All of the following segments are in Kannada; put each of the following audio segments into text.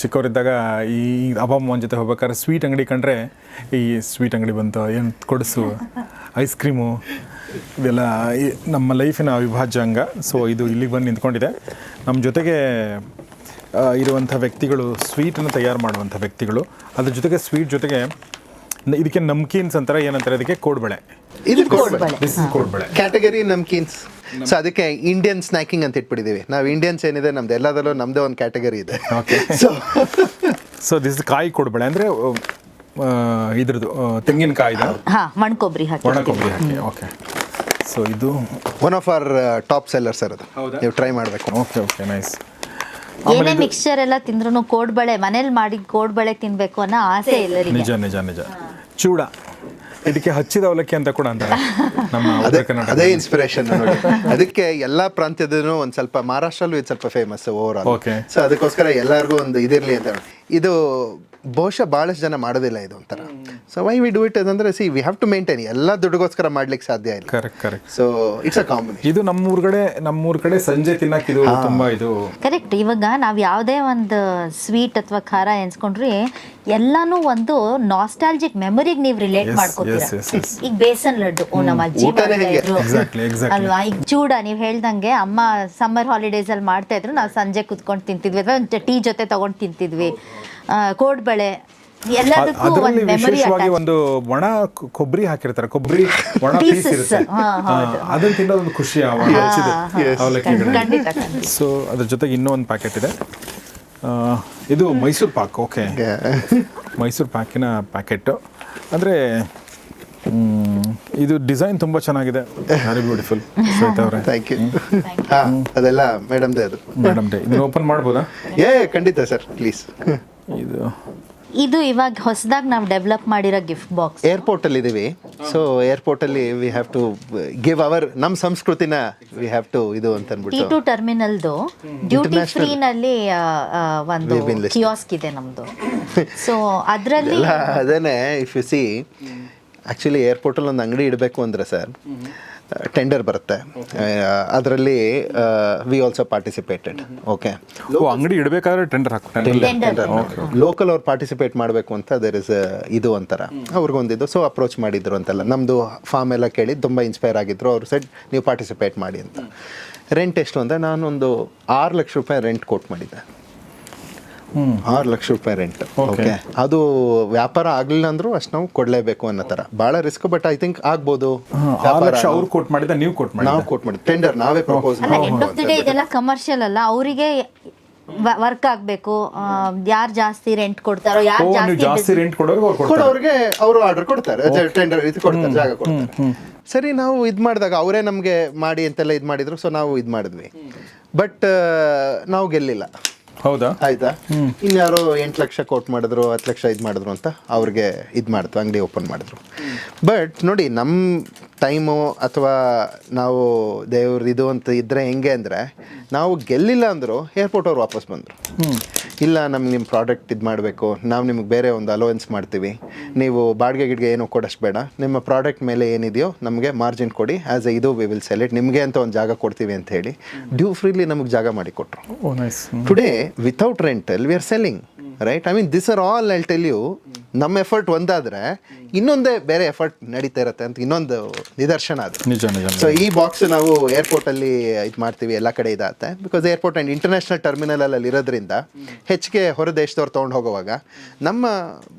ಚಿಕ್ಕವರಿದ್ದಾಗ ಈ ಅಪ್ಪ ಅಮ್ಮನ ಜೊತೆ ಹೋಗ್ಬೇಕಾದ್ರೆ ಸ್ವೀಟ್ ಅಂಗಡಿ ಕಂಡ್ರೆ ಈ ಸ್ವೀಟ್ ಅಂಗಡಿ ಬಂತು ಏನು ಕೊಡಿಸು ಐಸ್ ಕ್ರೀಮು ಇದೆಲ್ಲ ಈ ನಮ್ಮ ಲೈಫಿನ ಅವಿಭಾಜ್ಯ ಅಂಗ. ಸೊ ಇದು ಇಲ್ಲಿಗೆ ಬಂದು ನಿಂತ್ಕೊಂಡಿದೆ. ನಮ್ಮ ಜೊತೆಗೆ ಇರುವಂಥ ವ್ಯಕ್ತಿಗಳು ಸ್ವೀಟನ್ನು ತಯಾರು ಮಾಡುವಂಥ ವ್ಯಕ್ತಿಗಳು. ಅದ್ರ ಜೊತೆಗೆ ಸ್ವೀಟ್ ಜೊತೆಗೆ ಇದಕ್ಕೆ ನಮ್ಕೀನ್ಸ್ ಅಂತಾರೆ ಏನಂತಾರೆ ಅದಕ್ಕೆ ಕೋಡ್ಬಳೆ. ಇದು this is kodubale. Category namkeens. So ಅದಕ್ಕೆ ಇಂಡಿಯನ್ ಸ್ನ್ಯಾಕಿಂಗ್ ಅಂತ ಇಟ್ಬಿಟ್ಟಿದ್ದೀವಿ ನಾವು ಇಂಡಿಯನ್ಸ್ ಏನಿದೆ ನಮ್ದು ಎಲ್ಲದಲ್ಲೂ ನಮ್ಮದೇ ಒಂದು ಕ್ಯಾಟಗರಿ ಇದೆ. ಸೊ ಸೊ ದಿಸ್ ಕಾಯಿ ಕೋಡ್ಬಳೆ. ಅಂದರೆ ಇದ್ರದ್ದು ತೆಂಗಿನಕಾಯಿ ತೆಂಗಿನಕಾಯಿದು ಹಾ ಮಣ್ಕೊಬ್ರಿ ಹಾಕಿ. ಒಣ ಕೊಬ್ಬರಿ ಹಾಕಿ ಓಕೆ ಸೊ ಇದು one of our top seller sir ಅದು. ನೀವು ಟ್ರೈ ಮಾಡಬೇಕು. ಓಕೆ ಓಕೆ ನೈಸ್ ಏನೇ ಮಿಕ್ಸ್ಚರ್ ಎಲ್ಲ ತಿಂದ್ರು ಕೋಡ್ಬಳೆ ಮನೇಲಿ ಮಾಡಿ ಕೋಡ್ಬಳೆ ತಿನ್ಬೇಕು ಅನ್ನೋ ಆಸೆ ಇಲ್ಲ ನಿಜ ನಿಜ ನಿಜ. ಚೂಡ. ಇದಕ್ಕೆ ಹಚ್ಚಿದ ಅವಲಕ್ಕಿ ಅಂತ ಕೂಡ ಅಂತಾರೆ. ನಮ್ಮ ಅದೇ ಉತ್ತರ ಕನ್ನಡ ಅದೇ ಇನ್ಸ್ಪಿರೇಷನ್ ನೋಡಿ. ಅದಕ್ಕೆ ಎಲ್ಲಾ ಪ್ರಾಂತ್ಯದೂ ಒಂದ್ ಸ್ವಲ್ಪ ಮಹಾರಾಷ್ಟ್ರಲ್ಲೂ ಇದು ಸ್ವಲ್ಪ famous over all Okay. So ಅದಕ್ಕೋಸ್ಕರ ಎಲ್ಲಾರ್ಗು ಒಂದು ಇದಿರ್ಲಿ ಅಂತ ಇದು ಬಹುಶಃ ಭಾಳಷ್ಟು ಜನ ಮಾಡೋದಿಲ್ಲ ಇದು ಒಂಥರ. So why we do it ಅಂದ್ರೆ see we have to maintain ಎಲ್ಲ ದುಡ್ಡುಗೋಸ್ಕರ ಮಾಡ್ಲಿಕ್ಕೆ ಸಾಧ್ಯ ಇಲ್ಲ. Correct correct so it's a combination ಇದು ನಮ್ಮೂರ್ ಕಡೆ ನಮ್ಮೂರ್ ಕಡೆ ಸಂಜೆ ತಿನ್ನಕ್ಕೆ ಇದು ತುಂಬಾ ಇದು. ಕರೆಕ್ಟ್ ಇವಾಗ ನಾವು ಯಾವುದೇ ಒಂದು ಸ್ವೀಟ್ ಅಥವಾ ಖಾರ ಎನ್ಸ್ಕೊಂಡ್ರಿ ಎಲ್ಲಾನು ಒಂದು ನಾಸ್ಟಾಲ್ಜಿಕ್ ಮೆಮೊರಿಗೆ ನೀವು ರಿಲೇಟ್ ಮಾಡ್ಕೊತೀರಾ. ಈಗ ಬೇಸನ್ ಲಡ್ಡು. ಓ ನಮ್ಮ ಅಜ್ಜಿ Exactly, exactly. ಅಲ್ವಾ? ಈಗ ಚೂಡ ನೀವು ಹೇಳ್ದಂಗೆ ಅಮ್ಮ ಸಮ್ಮರ್ ಹಾಲಿಡೇಸ್ ಅಲ್ಲಿ ಮಾಡ್ತಾ ಇದ್ರು ನಾವು ಸಂಜೆ ಕುತ್ಕೊಂಡು ತಿಂತಿದ್ವಿ. ಅಥವಾ ಟೀ ಜೊತೆ ತಗೊಂಡು ತಿಂತಿದ್ವಿ. ಕೋಡ್ಬಳೆ ಎಲ್ಲದಕ್ಕೂ ಅದರಲ್ಲಿ ಒಂದು ಮೆಮೊರಿ ವಿಶೇಷವಾಗಿ ಒಂದು ಒಣ ಕೊಬ್ಬರಿ ಹಾಕಿರ್ತಾರೆ. ಕೊಬ್ಬರಿ ಒಣ ಪೀಸ್ ಇರುತ್ತೆ ಅದನ್ನ ತಿನ್ನೋದೊಂದು ಖುಷಿ ಅವಲಕ್ಕಿ ಸೊ ಅದ್ರ ಜೊತೆಗೆ ಇನ್ನೂ ಒಂದು ಪ್ಯಾಕೆಟ್ ಇದೆ. ಆ, ಇದು ಮೈಸೂರು ಪಾಕ್ ಓಕೆ ಮೈಸೂರು ಪಾಕಿನ ಪ್ಯಾಕೆಟ್ ಅಂದರೆ ಇದು ಡಿಸೈನ್ ತುಂಬಾ ಚೆನ್ನಾಗಿದೆ. ವೆರಿ ಬ್ಯೂಟಿಫುಲ್ ಶ್ವೇತಾ ಅವರೇ. ಥ್ಯಾಂಕ್ ಯು ಅದೆಲ್ಲ ಅದೆಲ್ಲ ಮೇಡಮ್ದೇ ಅದು. ಮೇಡಮ್ ಡೇ ಇದನ್ನ ಓಪನ್ ಮಾಡ್ಬೋದಾ? ಏ ಖಂಡಿತ ಸರ್ ಪ್ಲೀಸ್ ಇದು. ಇದು ಇವಾಗ ಹೊಸದಾಗಿ ನಾವು ಡೆವಲಪ್ ಮಾಡಿರೋ ಗಿಫ್ಟ್ ಬಾಕ್ಸ್ ಏರ್ಪೋರ್ಟ್ ಅಲ್ಲಿ ಇದೀವಿ ಸೊ ಏರ್ಪೋರ್ಟ್ ಅಲ್ಲಿ we have to give our ನಮ್ಮ ಸಂಸ್ಕೃತಿನ ವಿ ಹ್ಯಾವ್ ಟು ಇದು ಅಂತ ಟಿ ಅಂದ್ಬಿಟ್ಟು ಟು ಟರ್ಮಿನಲ್ದು ಡ್ಯೂಟಿ ಫ್ರೀ ನಲ್ಲಿ ಆ, ಆ, ಒಂದು We've been listed. ಕಿಯಾಸ್ಕ್ ಇದೆ ನಮ್ದು. ಸೊ ಅದರಲ್ಲಿ ಎಲ್ಲ ಅದೇನೆ ಇಫ್ ಯು ಸಿ ಏರ್ಪೋರ್ಟ್ ಏರ್ಪೋರ್ಟಲ್ಲಿ ಒಂದು ಅಂಗಡಿ ಇಡಬೇಕು ಅಂದ್ರೆ ಸರ್ ಟೆಂಡರ್ ಬರುತ್ತೆ. ಅದರಲ್ಲಿ ವಿ ಆಲ್ಸೋ ಪಾರ್ಟಿಸಿಪೇಟೆಡ್ ಓಕೆ ಓ ಅಂಗಡಿ ಇಡಬೇಕಾದ್ರೆ ಟೆಂಡರ್ ಲೋಕಲ್ ಅವ್ರು ಪಾರ್ಟಿಸಿಪೇಟ್ ಮಾಡಬೇಕು ಅಂತ ದೇರ್ ಇಸ್ ಇದು ಅಂತಾರ ಅವ್ರಿಗೊಂದಿದ್ದು ಸೊ ಅಪ್ರೋಚ್ ಮಾಡಿದ್ರು ಅಂತೆಲ್ಲ. ನಮ್ಮದು ಫಾರ್ಮ್ ಎಲ್ಲ ಕೇಳಿ ತುಂಬ ಇನ್ಸ್ಪೈರ್ ಆಗಿದ್ರು. ಅವ್ರು ಸೆಡ್ ನೀವು ಪಾರ್ಟಿಸಿಪೇಟ್ ಮಾಡಿ ಅಂತ. ರೆಂಟ್ ಎಷ್ಟು ಅಂದರೆ ನಾನೊಂದು ಆರು ಲಕ್ಷ ರೂಪಾಯಿ ರೆಂಟ್ ಕೊಟ್ಟು ಮಾಡಿದ್ದೆ. ಆರು ಲಕ್ಷ ರೂಪಾಯಿ ರೆಂಟ್ ಓಕೆ ಅದು ವ್ಯಾಪಾರ ಆಗ್ಲಿಲ್ಲ ಅಂದ್ರೂ ಅಷ್ಟು ನಾವು ಕೊಡ್ಲೇಬೇಕು ಅನ್ನೋ ತರ. ಬಹಳ ರಿಸ್ಕ್ ಬಟ್ ಐ ಥಿಂಕ್ ಆಗ್ಬೋದು. ಲಕ್ಷ ಅವ್ರು ಕೊಟ್ ಮಾಡಿದ ನೀವು ಕೊಟ್ ಮಾಡಿ ನಾವು ಕೊಟ್ ಮಾಡಿ ಟೆಂಡರ್ ನಾವೇ ಪ್ರಪೋಸ್ ಅಲ್ಲ ಎಂಡ್ ಆಫ್ ದಿ ಡೇ ಇದೆಲ್ಲ ಕಮರ್ಷಿಯಲ್ ಅಲ್ಲ. ಅವರಿಗೆ ವರ್ಕ್ ಆಗ್ಬೇಕು. ಯಾರು ಜಾಸ್ತಿ ರೆಂಟ್ ಕೊಡ್ತಾರೋ ಯಾರು ಜಾಸ್ತಿ ರೆಂಟ್ ಕೊಡೋರಿಗೆ ಅವರು ಆರ್ಡರ್ ಕೊಡ್ತಾರೆ. ಟೆಂಡರ್ ಇದು ಕೊಡ್ತಾರೆ ಜಾಗ ಕೊಡ್ತಾರೆ. ಸರಿ ನಾವು ಇದು ಮಾಡಿದಾಗ ಅವರೇ ನಮಗೆ ಮಾಡಿ ಅಂತೆಲ್ಲ ಇದು ಮಾಡಿದ್ರು ಸೊ ನಾವು ಇದು ಮಾಡಿದ್ವಿ. ಬಟ್ ನಾವು ಗೆಲ್ಲಿಲ್ಲ. ಹೌದಾ? ಆಯ್ತಾ? ಇನ್ಯಾರೋ ಎಂಟು ಲಕ್ಷ ಕೋಟ್ ಮಾಡಿದ್ರು ಹತ್ತು ಲಕ್ಷ ಇದು ಮಾಡಿದ್ರು ಅಂತ ಅವ್ರಿಗೆ ಇದು ಮಾಡ್ತು ಅಂಗಡಿ ಓಪನ್ ಮಾಡಿದ್ರು. ಬಟ್ ನೋಡಿ ನಮ್ಮ ಟೈಮು ಅಥವಾ ನಾವು ದೇವ್ರದ್ದು ಇದು ಅಂತ ಇದ್ದರೆ ಹೆಂಗೆ ಅಂದರೆ ನಾವು ಗೆಲ್ಲಿಲ್ಲ ಅಂದರು ಏರ್ಪೋರ್ಟ್ ಅವ್ರು ವಾಪಸ್ ಬಂದರು. ಇಲ್ಲ ನಮ್ಗೆ ನಿಮ್ಮ ಪ್ರಾಡಕ್ಟ್ ಇದು ಮಾಡಬೇಕು ನಾವು ನಿಮ್ಗೆ ಬೇರೆ ಒಂದು ಅಲೋವೆನ್ಸ್ ಮಾಡ್ತೀವಿ. ನೀವು ಬಾಡಿಗೆ ಗಿಡ್ಗೆ ಏನೂ ಕೊಡೋಷ್ಟು ಬೇಡ. ನಿಮ್ಮ ಪ್ರಾಡಕ್ಟ್ ಮೇಲೆ ಏನಿದೆಯೋ ನಮಗೆ ಮಾರ್ಜಿನ್ ಕೊಡಿ. ಆ್ಯಸ್ ಎ ಇದು ವಿ ವಿಲ್ ಸೆಲ್ ಇಟ್ ನಿಮಗೆ ಅಂತ ಒಂದು ಜಾಗ ಕೊಡ್ತೀವಿ ಅಂತ ಹೇಳಿ ಡ್ಯೂ ಫ್ರೀಲಿ ನಮಗೆ ಜಾಗ ಮಾಡಿ ಕೊಟ್ಟರು ಓ nice today without rental we are selling right I mean this are all I tell you ನಮ್ಮ ಎಫರ್ಟ್ ಒಂದಾದ್ರೆ ಇನ್ನೊಂದೇ ಬೇರೆ ಎಫರ್ಟ್ ನಡೀತಾ ಇರುತ್ತೆ ಅಂತ ಇನ್ನೊಂದು ನಿದರ್ಶನ ಅದು. ನಿಜ ನಿಜ ಸೊ ಈ ಬಾಕ್ಸ್ ನಾವು ಏರ್ಪೋರ್ಟ್ ಅಲ್ಲಿ ಇದು ಮಾಡ್ತೀವಿ ಎಲ್ಲ ಕಡೆ ಇದಾಗುತ್ತೆ because airport and international terminal ಅಲ್ಲಿ ಇರೋದ್ರಿಂದ ಹೆಚ್ಚಿಗೆ ಹೊರ ದೇಶದವ್ರು ತೊಗೊಂಡು ಹೋಗುವಾಗ ನಮ್ಮ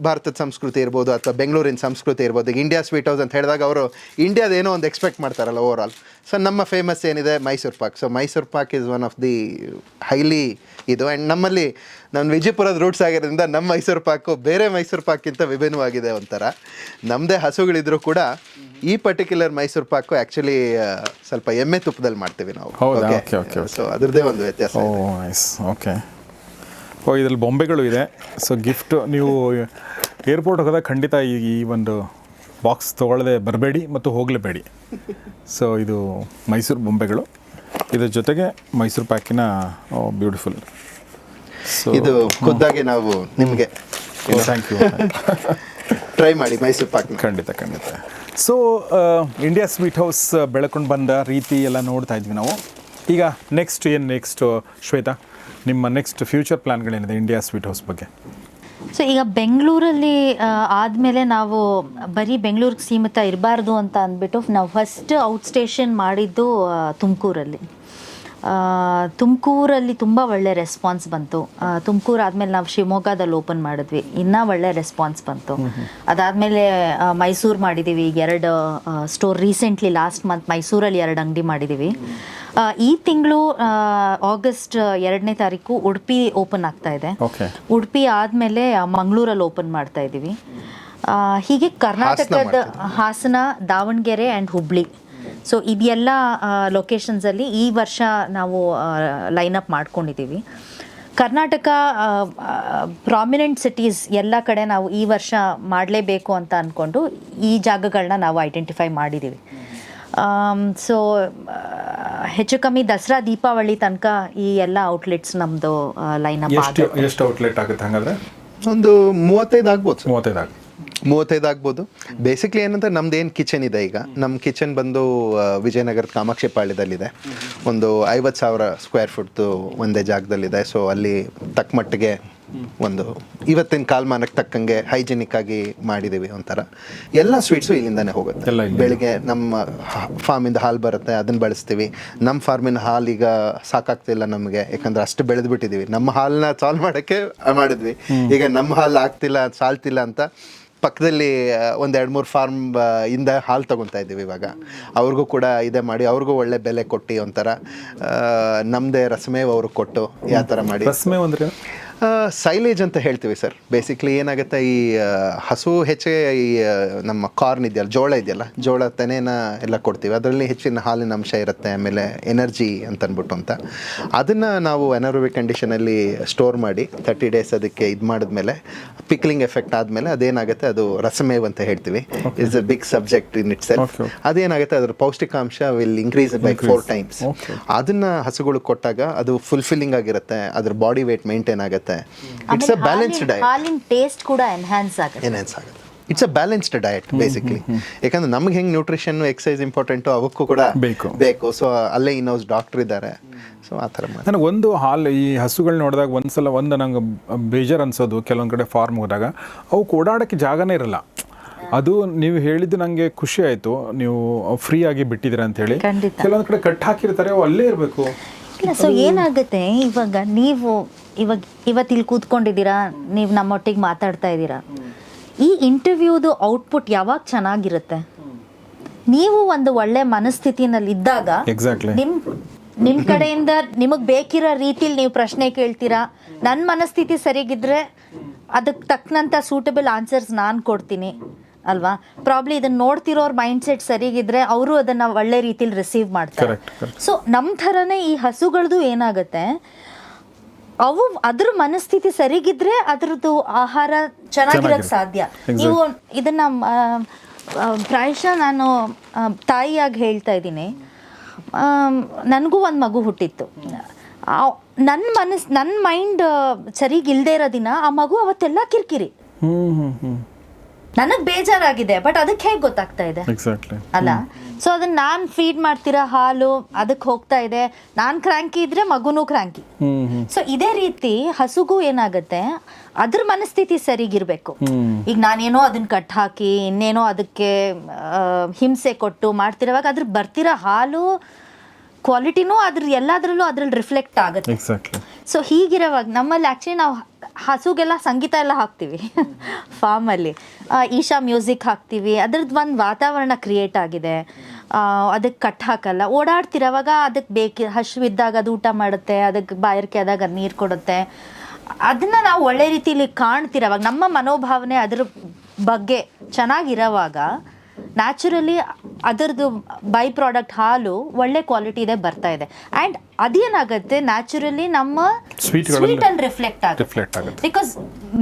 ಭಾರತದ ಸಂಸ್ಕೃತಿ ಇರ್ಬೋದು ಅಥವಾ ಬೆಂಗಳೂರಿನ ಸಂಸ್ಕೃತಿ ಇರ್ಬೋದು ಈಗ ಇಂಡಿಯಾ ಸ್ವೀಟ್ ಹೌಸ್ ಅಂತ ಹೇಳಿದಾಗ ಅವರು ಇಂಡಿಯಾದ ಏನೋ ಒಂದು ಎಕ್ಸ್ಪೆಕ್ಟ್ ಮಾಡ್ತಾರಲ್ಲ ಓವರ್ ಆಲ್ ಸೊ ನಮ್ಮ ಫೇಮಸ್ ಏನಿದೆ? Mysore pak so Mysore pak is one of the highly ಇದು. ಆ್ಯಂಡ್ ನಮ್ಮಲ್ಲಿ ನಾನು ವಿಜಯಪುರದ ರೂಟ್ಸ್ ಆಗಿರೋದ್ರಿಂದ ನಮ್ಮ ಮೈಸೂರು ಪಾಕು ಬೇರೆ ಮೈಸೂರು ಪಾಕ್ಕಿಂತ ವಿಭಿನ್ನವಾಗಿದೆ ಒಂಥರ. ನಮ್ಮದೇ ಹಸುಗಳಿದ್ರು ಕೂಡ ಈ ಪರ್ಟಿಕ್ಯುಲರ್ ಮೈಸೂರು ಪಾಕು ಆ್ಯಕ್ಚುಲಿ ಸ್ವಲ್ಪ ಎಮ್ಮೆ ತುಪ್ಪದಲ್ಲಿ ಮಾಡ್ತೀವಿ ನಾವು? ಓಕೆ okay, ಸೊ ಅದರದ್ದೇ ಒಂದು ವ್ಯತ್ಯಾಸ ಓಕೆ ಓ ಇದರಲ್ಲಿ ಬೊಂಬೆಗಳು ಇದೆ. ಸೊ ಗಿಫ್ಟ್ ನೀವು ಏರ್ಪೋರ್ಟ್ ಹೋಗೋದಾಗ ಖಂಡಿತ ಈ ಈ ಒಂದು ಬಾಕ್ಸ್ ತೊಗೊಳ್ಳದೆ ಬರಬೇಡಿ ಮತ್ತು ಹೋಗಲೇಬೇಡಿ. ಸೊ ಇದು ಮೈಸೂರು ಬೊಂಬೆಗಳು. ಇದರ ಜೊತೆಗೆ ಮೈಸೂರು ಪ್ಯಾಕಿನ ಬ್ಯೂಟಿಫುಲ್ ಇದು ಖುದ್ದಾಗಿ ನಾವು ನಿಮಗೆ ಥ್ಯಾಂಕ್ ಯು ಟ್ರೈ ಮಾಡಿ ಮೈಸೂರು ಪಾಕ್ ಖಂಡಿತ ಖಂಡಿತ. ಸೊ ಇಂಡಿಯಾ ಸ್ವೀಟ್ ಹೌಸ್ ಬೆಳ್ಕೊಂಡು ಬಂದ ರೀತಿ ಎಲ್ಲ ನೋಡ್ತಾ ಇದ್ವಿ ನಾವು. ಈಗ ನೆಕ್ಸ್ಟ್ ಏನು ನೆಕ್ಸ್ಟ್ ಶ್ವೇತಾ? ನಿಮ್ಮ ನೆಕ್ಸ್ಟ್ ಫ್ಯೂಚರ್ ಪ್ಲ್ಯಾನ್ಗಳೇನಿದೆ ಇಂಡಿಯಾ ಸ್ವೀಟ್ ಹೌಸ್ ಬಗ್ಗೆ? ಸೊ ಈಗ ಬೆಂಗಳೂರಲ್ಲಿ ಆದಮೇಲೆ ನಾವು ಬರೀ ಬೆಂಗಳೂರಿಗೆ ಸೀಮಿತ ಇರಬಾರ್ದು ಅಂತ ಅಂದ್ಬಿಟ್ಟು ನಾವು ಫಸ್ಟ್ ಔಟ್ ಸ್ಟೇಷನ್ ಮಾಡಿದ್ದು ತುಮಕೂರಲ್ಲಿ. ತುಮಕೂರಲ್ಲಿ ತುಂಬ ಒಳ್ಳೆ ರೆಸ್ಪಾನ್ಸ್ ಬಂತು. ತುಮಕೂರು ಆದಮೇಲೆ ನಾವು ಶಿವಮೊಗ್ಗದಲ್ಲಿ ಓಪನ್ ಮಾಡಿದ್ವಿ. ಇನ್ನೂ ಒಳ್ಳೆ ರೆಸ್ಪಾನ್ಸ್ ಬಂತು. ಅದಾದಮೇಲೆ ಮೈಸೂರು ಮಾಡಿದ್ದೀವಿ ಈಗ ಎರಡು ಸ್ಟೋರ್ ರೀಸೆಂಟ್ಲಿ ಲಾಸ್ಟ್ ಮಂತ್ ಮೈಸೂರಲ್ಲಿ ಎರಡು ಅಂಗಡಿ ಮಾಡಿದ್ದೀವಿ ಈ ತಿಂಗಳು ಆಗಸ್ಟ್ ಎರಡನೇ ತಾರೀಕು ಉಡುಪಿ ಓಪನ್ ಆಗ್ತಾ ಇದೆ. ಉಡುಪಿ ಆದಮೇಲೆ ಮಂಗಳೂರಲ್ಲಿ ಓಪನ್ ಮಾಡ್ತಾ ಇದ್ದೀವಿ ಹೀಗೆ ಕರ್ನಾಟಕದ ಹಾಸನ ದಾವಣಗೆರೆ ಆ್ಯಂಡ್ ಹುಬ್ಳಿ ಸೊ ಇದೆಲ್ಲ ಲೊಕೇಶನ್ಸಲ್ಲಿ ಈ ವರ್ಷ ನಾವು ಲೈನಪ್ ಮಾಡ್ಕೊಂಡಿದ್ದೀವಿ ಕರ್ನಾಟಕ ಪ್ರಾಮಿನೆಂಟ್ ಸಿಟೀಸ್ ಎಲ್ಲ ಕಡೆ ನಾವು ಈ ವರ್ಷ ಮಾಡಲೇಬೇಕು ಅಂತ ಅಂದ್ಕೊಂಡು ಈ ಜಾಗಗಳನ್ನ ನಾವು ಐಡೆಂಟಿಫೈ ಮಾಡಿದ್ದೀವಿ ಸೊ ಹೆಚ್ಚು ಕಮ್ಮಿ ದಸರಾ ದೀಪಾವಳಿ ತನಕ ಈ ಎಲ್ಲ ಔಟ್ಲೆಟ್ಸ್ ನಮ್ಮದು ಲೈನ್ ಅಪ್ ಆಗುತ್ತೆ. ಎಷ್ಟು ಔಟ್ಲೆಟ್ ಆಗುತ್ತೆ ಹಾಗಾದ್ರೆ? ಒಂದು ಮೂವತ್ತೈದು ಆಗ್ಬೋದು ಮೂವತ್ತೈದು ಮೂವತ್ತೈದು ಮೂವತ್ತೈದು ಆಗ್ಬೋದು. ಬೇಸಿಕ್ಲಿ ಏನಂದ್ರೆ ನಮ್ದು ಏನು ಕಿಚನ್ ಇದೆ ಈಗ ನಮ್ಮ ಕಿಚನ್ ಬಂದು ವಿಜಯನಗರ ವಿಜಯನಗರದ ಕಾಮಾಕ್ಷಿ ಪಾಳ್ಯದಲ್ಲಿದೆ. ಒಂದು ಐವತ್ತು ಸಾವಿರ ಸ್ಕ್ವೇರ್ ಫುಟ್ದು ಒಂದೇ ಜಾಗದಲ್ಲಿದೆ. ಸೊ ಅಲ್ಲಿ ತಕ್ಕ ಮಟ್ಟಿಗೆ ಒಂದು ಇವತ್ತಿನ ಕಾಲಮಾನಕ್ಕೆ ತಕ್ಕಂಗೆ ಹೈಜಿನಿಕ್ ಆಗಿ ಮಾಡಿದ್ದೀವಿ ಒಂಥರ. ಎಲ್ಲ ಸ್ವೀಟ್ಸು ಇಲ್ಲಿಂದಾನೆ ಹೋಗುತ್ತೆ. ಬೆಳಿಗ್ಗೆ ನಮ್ಮ ಫಾರ್ಮಿಂದ ಹಾಲು ಬರುತ್ತೆ ಅದನ್ನು ಬಳಸ್ತೀವಿ. ನಮ್ಮ ಫಾರ್ಮಿನ ಹಾಲು ಈಗ ಸಾಕಾಗ್ತಿಲ್ಲ ನಮಗೆ. ಯಾಕಂದ್ರೆ ಅಷ್ಟು ಬೆಳೆದು ಬಿಟ್ಟಿದ್ದೀವಿ ನಮ್ಮ ಹಾಲನ್ನ ಸಾಲ್ವ್ ಮಾಡೋಕ್ಕೆ ಮಾಡಿದ್ವಿ. ಈಗ ನಮ್ಮ ಹಾಲು ಆಗ್ತಿಲ್ಲ ಸಾಲ್ತಿಲ್ಲ ಅಂತ ಪಕ್ಕದಲ್ಲಿ ಒಂದು ಎರಡು ಮೂರು ಫಾರ್ಮ್ ಇಂದ ಹಾಲು ತೊಗೊತಾ ಇದ್ದೀವಿ ಇವಾಗ. ಅವ್ರಿಗೂ ಕೂಡ ಇದೇ ಮಾಡಿ, ಅವ್ರಿಗೂ ಒಳ್ಳೆ ಬೆಲೆ ಕೊಟ್ಟು ಒಂಥರ ನಮ್ಮದೇ ರಸಮೇವ್ ಅವ್ರಿಗೆ ಕೊಟ್ಟು ಯಾವ ಥರ ಮಾಡಿ. ರಸಮೇವ್ ಅಂದ್ರೆ ಸೈಲೇಜ್ ಅಂತ ಹೇಳ್ತೀವಿ ಸರ್. ಬೇಸಿಕ್ಲಿ ಏನಾಗುತ್ತೆ ಈ ಹಸು ಹೆಚ್ಚಿಗೆ ಈ ನಮ್ಮ ಕಾರ್ನ್ ಇದೆಯಲ್ಲ ಜೋಳ ಇದೆಯಲ್ಲ ಜೋಳ ತೆನೆನ ಎಲ್ಲ ಕೊಡ್ತೀವಿ. ಅದರಲ್ಲಿ ಹೆಚ್ಚಿನ ಹಾಲಿನ ಅಂಶ ಇರುತ್ತೆ ಆಮೇಲೆ ಎನರ್ಜಿ ಅಂತ ಅಂದ್ಬಿಟ್ಟು ಅಂತ. ಅದನ್ನು ನಾವು ಎನರೋಬಿಕ್ ಕಂಡೀಷನಲ್ಲಿ ಸ್ಟೋರ್ ಮಾಡಿ ತರ್ಟಿ ಡೇಸ್ ಅದಕ್ಕೆ ಇದು ಮಾಡಿದ್ಮೇಲೆ ಪಿಕ್ಲಿಂಗ್ ಎಫೆಕ್ಟ್ ಆದಮೇಲೆ ಅದೇನಾಗುತ್ತೆ ಅದು ರಸಮೇವ್ ಅಂತ ಹೇಳ್ತೀವಿ. Is a big subject in itself ಅದೇನಾಗುತ್ತೆ ಅದರ ಪೌಷ್ಟಿಕಾಂಶ will increase by four times ಅದನ್ನು ಹಸುಗಳು ಹಸುಗಳಿಗೆ ಕೊಟ್ಟಾಗ ಅದು ಫುಲ್ಫಿಲ್ಲಿಂಗ್ ಆಗಿರುತ್ತೆ ಅದ್ರ ಬಾಡಿ ವೇಟ್ ಮೇಂಟೈನ್ ಆಗುತ್ತೆ. ಇಟ್ಸ್ ಅ ಬ್ಯಾಲೆನ್ಸ್ಡ್ ಡಯಟ್ ಹಾಲಿನ ಟೇಸ್ಟ್ ಕೂಡ ಎನ್ಹ್ಯಾನ್ಸ್ ಆಗುತ್ತೆ. ಎನ್ಹ್ಯಾನ್ಸ್ ಆಗುತ್ತೆ. It's a balanced diet basically ಯಾಕಂದ್ರೆ ನಮ್ಗೆ ಹೆಂಗೆ ನ್ಯೂಟ್ರಿಷನ್ ಎಕ್ಸೈಸ್ ಇಂಪಾರ್ಟೆಂಟು ಅವಕ್ಕೂ ಕೂಡ ಬೇಕು. ಬೇಕು. ಸೊ ಅಲ್ಲೇ ಇನ್ನೊಂದು ಡಾಕ್ಟರ್ ಇದ್ದಾರೆ. ಸೊ ಆ ಥರ ನನಗೆ ಒಂದು ಹಾಲು ಈ ಹಸುಗಳು ನೋಡಿದಾಗ ಒಂದ್ಸಲ ಒಂದು ನಂಗೆ ಬೇಜಾರು ಅನ್ಸೋದು ಕೆಲವೊಂದು ಕಡೆ ಫಾರ್ಮ್ ಹೋದಾಗ. ಅವು ಓಡಾಡೋಕ್ಕೆ ಜಾಗನೇ ಇರಲ್ಲ. ಅದು ನೀವು ಹೇಳಿದ್ದು ನನಗೆ ಖುಷಿ ಆಯಿತು. ನೀವು ಫ್ರೀ ಆಗಿ ಬಿಟ್ಟಿದ್ದೀರ ಅಂತ ಹೇಳಿ. ಕೆಲವೊಂದು ಕಡೆ ಕಟ್ ಹಾಕಿರ್ತಾರೆ ಅವು ಅಲ್ಲೇ ಇರಬೇಕು. ಇಲ್ಲ ಸೊ ಏನಾಗುತ್ತೆ? ಇವಾಗ ನೀವು ಇವಾಗ ಇವತ್ತು ಇಲ್ಲಿ ಕೂತ್ಕೊಂಡಿದ್ದೀರಾ? ನೀವು ನಮ್ಮೊಟ್ಟಿಗೆ ಮಾತಾಡ್ತಾ ಇದ್ದೀರಾ? ಈ ಇಂಟರ್ವ್ಯೂದು ಔಟ್ಪುಟ್ ಯಾವಾಗ ಚೆನ್ನಾಗಿರುತ್ತೆ? ನೀವು ಒಂದು ಒಳ್ಳೆ ಮನಸ್ಥಿತಿನಲ್ಲಿ ಇದ್ದಾಗ ನಿಮ್ ನಿಮ್ ಕಡೆಯಿಂದ ನಿಮಗ್ ಬೇಕಿರೋ ರೀತಿಲಿ ನೀವು ಪ್ರಶ್ನೆ ಕೇಳ್ತೀರಾ? ನನ್ನ ಮನಸ್ಥಿತಿ ಸರಿಗಿದ್ರೆ ಅದಕ್ಕೆ ತಕ್ಕನಂತ ಸೂಟಬಲ್ ಆನ್ಸರ್ಸ್ ನಾನು ಕೊಡ್ತೀನಿ ಅಲ್ವಾ? ಪ್ರಾಬ್ಲಿ ಇದನ್ನ ನೋಡ್ತಿರೋರ್ ಮೈಂಡ್ ಸೆಟ್ ಸರಿಗಿದ್ರೆ ಅವರು ಅದನ್ನ ಒಳ್ಳೆ ರೀತಿಲಿ ರಿಸೀವ್ ಮಾಡ್ತಾರೆ. ಸೊ ನಮ್ಮ ಥರನೇ ಈ ಹಸುಗಳದು ಏನಾಗುತ್ತೆ? ಅವು ಅದ್ರ ಮನಸ್ಥಿತಿ ಸರಿಗಿದ್ರೆ ಅದ್ರದ್ದು ಆಹಾರ ಚೆನ್ನಾಗಿರಕ್ ಸಾಧ್ಯ. ನೀವು ಇದನ್ನ ಪ್ರಾಯಶಃ ನಾನು ತಾಯಿಯಾಗಿ ಹೇಳ್ತಾ ಇದ್ದೀನಿ. ನನಗೂ ಒಂದು ಮಗು ಹುಟ್ಟಿತ್ತು. ನನ್ನ ಮನಸ್ ನನ್ನ ಮೈಂಡ್ ಸರಿಗಿಲ್ದೇ ಇರೋ ದಿನ ಆ ಮಗು ಅವತ್ತೆಲ್ಲ ಕಿರಿಕಿರಿ. ನನಗೆ ಬೇಜಾರಾಗಿದೆ ಬಟ್ ಅದಕ್ಕೆ ಹೇಗೆ ಗೊತ್ತಾಗ್ತಾ ಇದೆ? ಎಕ್ಸಾಕ್ಟ್ಲಿ ಅಲ್ಲ? ಸೊ ಅದನ್ನ ನಾನು ಫೀಡ್ ಮಾಡ್ತಿರೋ ಹಾಲು ಅದಕ್ಕೆ ಹೋಗ್ತಾ ಇದೆ. ನಾನು ಕ್ರಾಂಕಿ ಇದ್ರೆ ಮಗುನೂ ಕ್ರಾಂಕಿ ಸೊ ಇದೇ ರೀತಿ ಹಸುಗೂ ಏನಾಗುತ್ತೆ? ಅದ್ರ ಮನಸ್ಥಿತಿ ಸರಿಗಿರ್ಬೇಕು. ಈಗ ನಾನೇನೋ ಅದನ್ನ ಕಟ್ ಹಾಕಿ ಇನ್ನೇನೋ ಅದಕ್ಕೆ ಹಿಂಸೆ ಕೊಟ್ಟು ಮಾಡ್ತಿರೋವಾಗ ಅದ್ರ ಬರ್ತಿರೋ ಹಾಲು ಕ್ವಾಲಿಟಿನೂ ಅದ್ರ ಎಲ್ಲದರಲ್ಲೂ ಅದ್ರಲ್ಲಿ ರಿಫ್ಲೆಕ್ಟ್ ಆಗುತ್ತೆ. ಸೊ ಹೀಗಿರೋವಾಗ ನಮ್ಮಲ್ಲಿ ಆಕ್ಚುಲಿ ನಾವು ಹಸುಗೆಲ್ಲ ಸಂಗೀತ ಎಲ್ಲ ಹಾಕ್ತೀವಿ. ಫಾರ್ಮಲ್ಲಿ. ಈಶಾ ಮ್ಯೂಸಿಕ್ ಹಾಕ್ತೀವಿ. ಅದ್ರದ್ದು ಒಂದು ವಾತಾವರಣ ಕ್ರಿಯೇಟ್ ಆಗಿದೆ. ಅದಕ್ಕೆ ಕಟ್ ಹಾಕಲ್ಲ. ಓಡಾಡ್ತಿರೋವಾಗ ಅದಕ್ಕೆ ಬೇಕಿ ಹಸುವಿದ್ದಾಗ ಅದು ಊಟ ಮಾಡುತ್ತೆ, ಅದಕ್ಕೆ ಬಾಯರ್ಕೆ ಆದಾಗ ಅದು ನೀರು ಕೊಡುತ್ತೆ. ಅದನ್ನ ನಾವು ಒಳ್ಳೆ ರೀತಿಲಿ ಕಾಣ್ತಿರೋವಾಗ ನಮ್ಮ ಮನೋಭಾವನೆ ಅದ್ರ ಬಗ್ಗೆ ಚೆನ್ನಾಗಿರೋವಾಗ ನ್ಯಾಚುರಲಿ ಅದರದ್ದು ಬೈ ಪ್ರಾಡಕ್ಟ್ ಹಾಲು ಒಳ್ಳೆ ಕ್ವಾಲಿಟಿ ಇದೆ ಬರ್ತಾ ಇದೆ. ಆ್ಯಂಡ್ ಅದೇನಾಗುತ್ತೆ? ನ್ಯಾಚುರಲಿ ನಮ್ಮ Sweetಗಳಲ್ಲಿ ಸ್ವೀಟ್ ಅಲ್ಲಿ ರಿಫ್ಲೆಕ್ಟ್ ಆಗುತ್ತೆ. ರಿಫ್ಲೆಕ್ಟ್ ಆಗುತ್ತೆ. ಬಿಕಾಸ್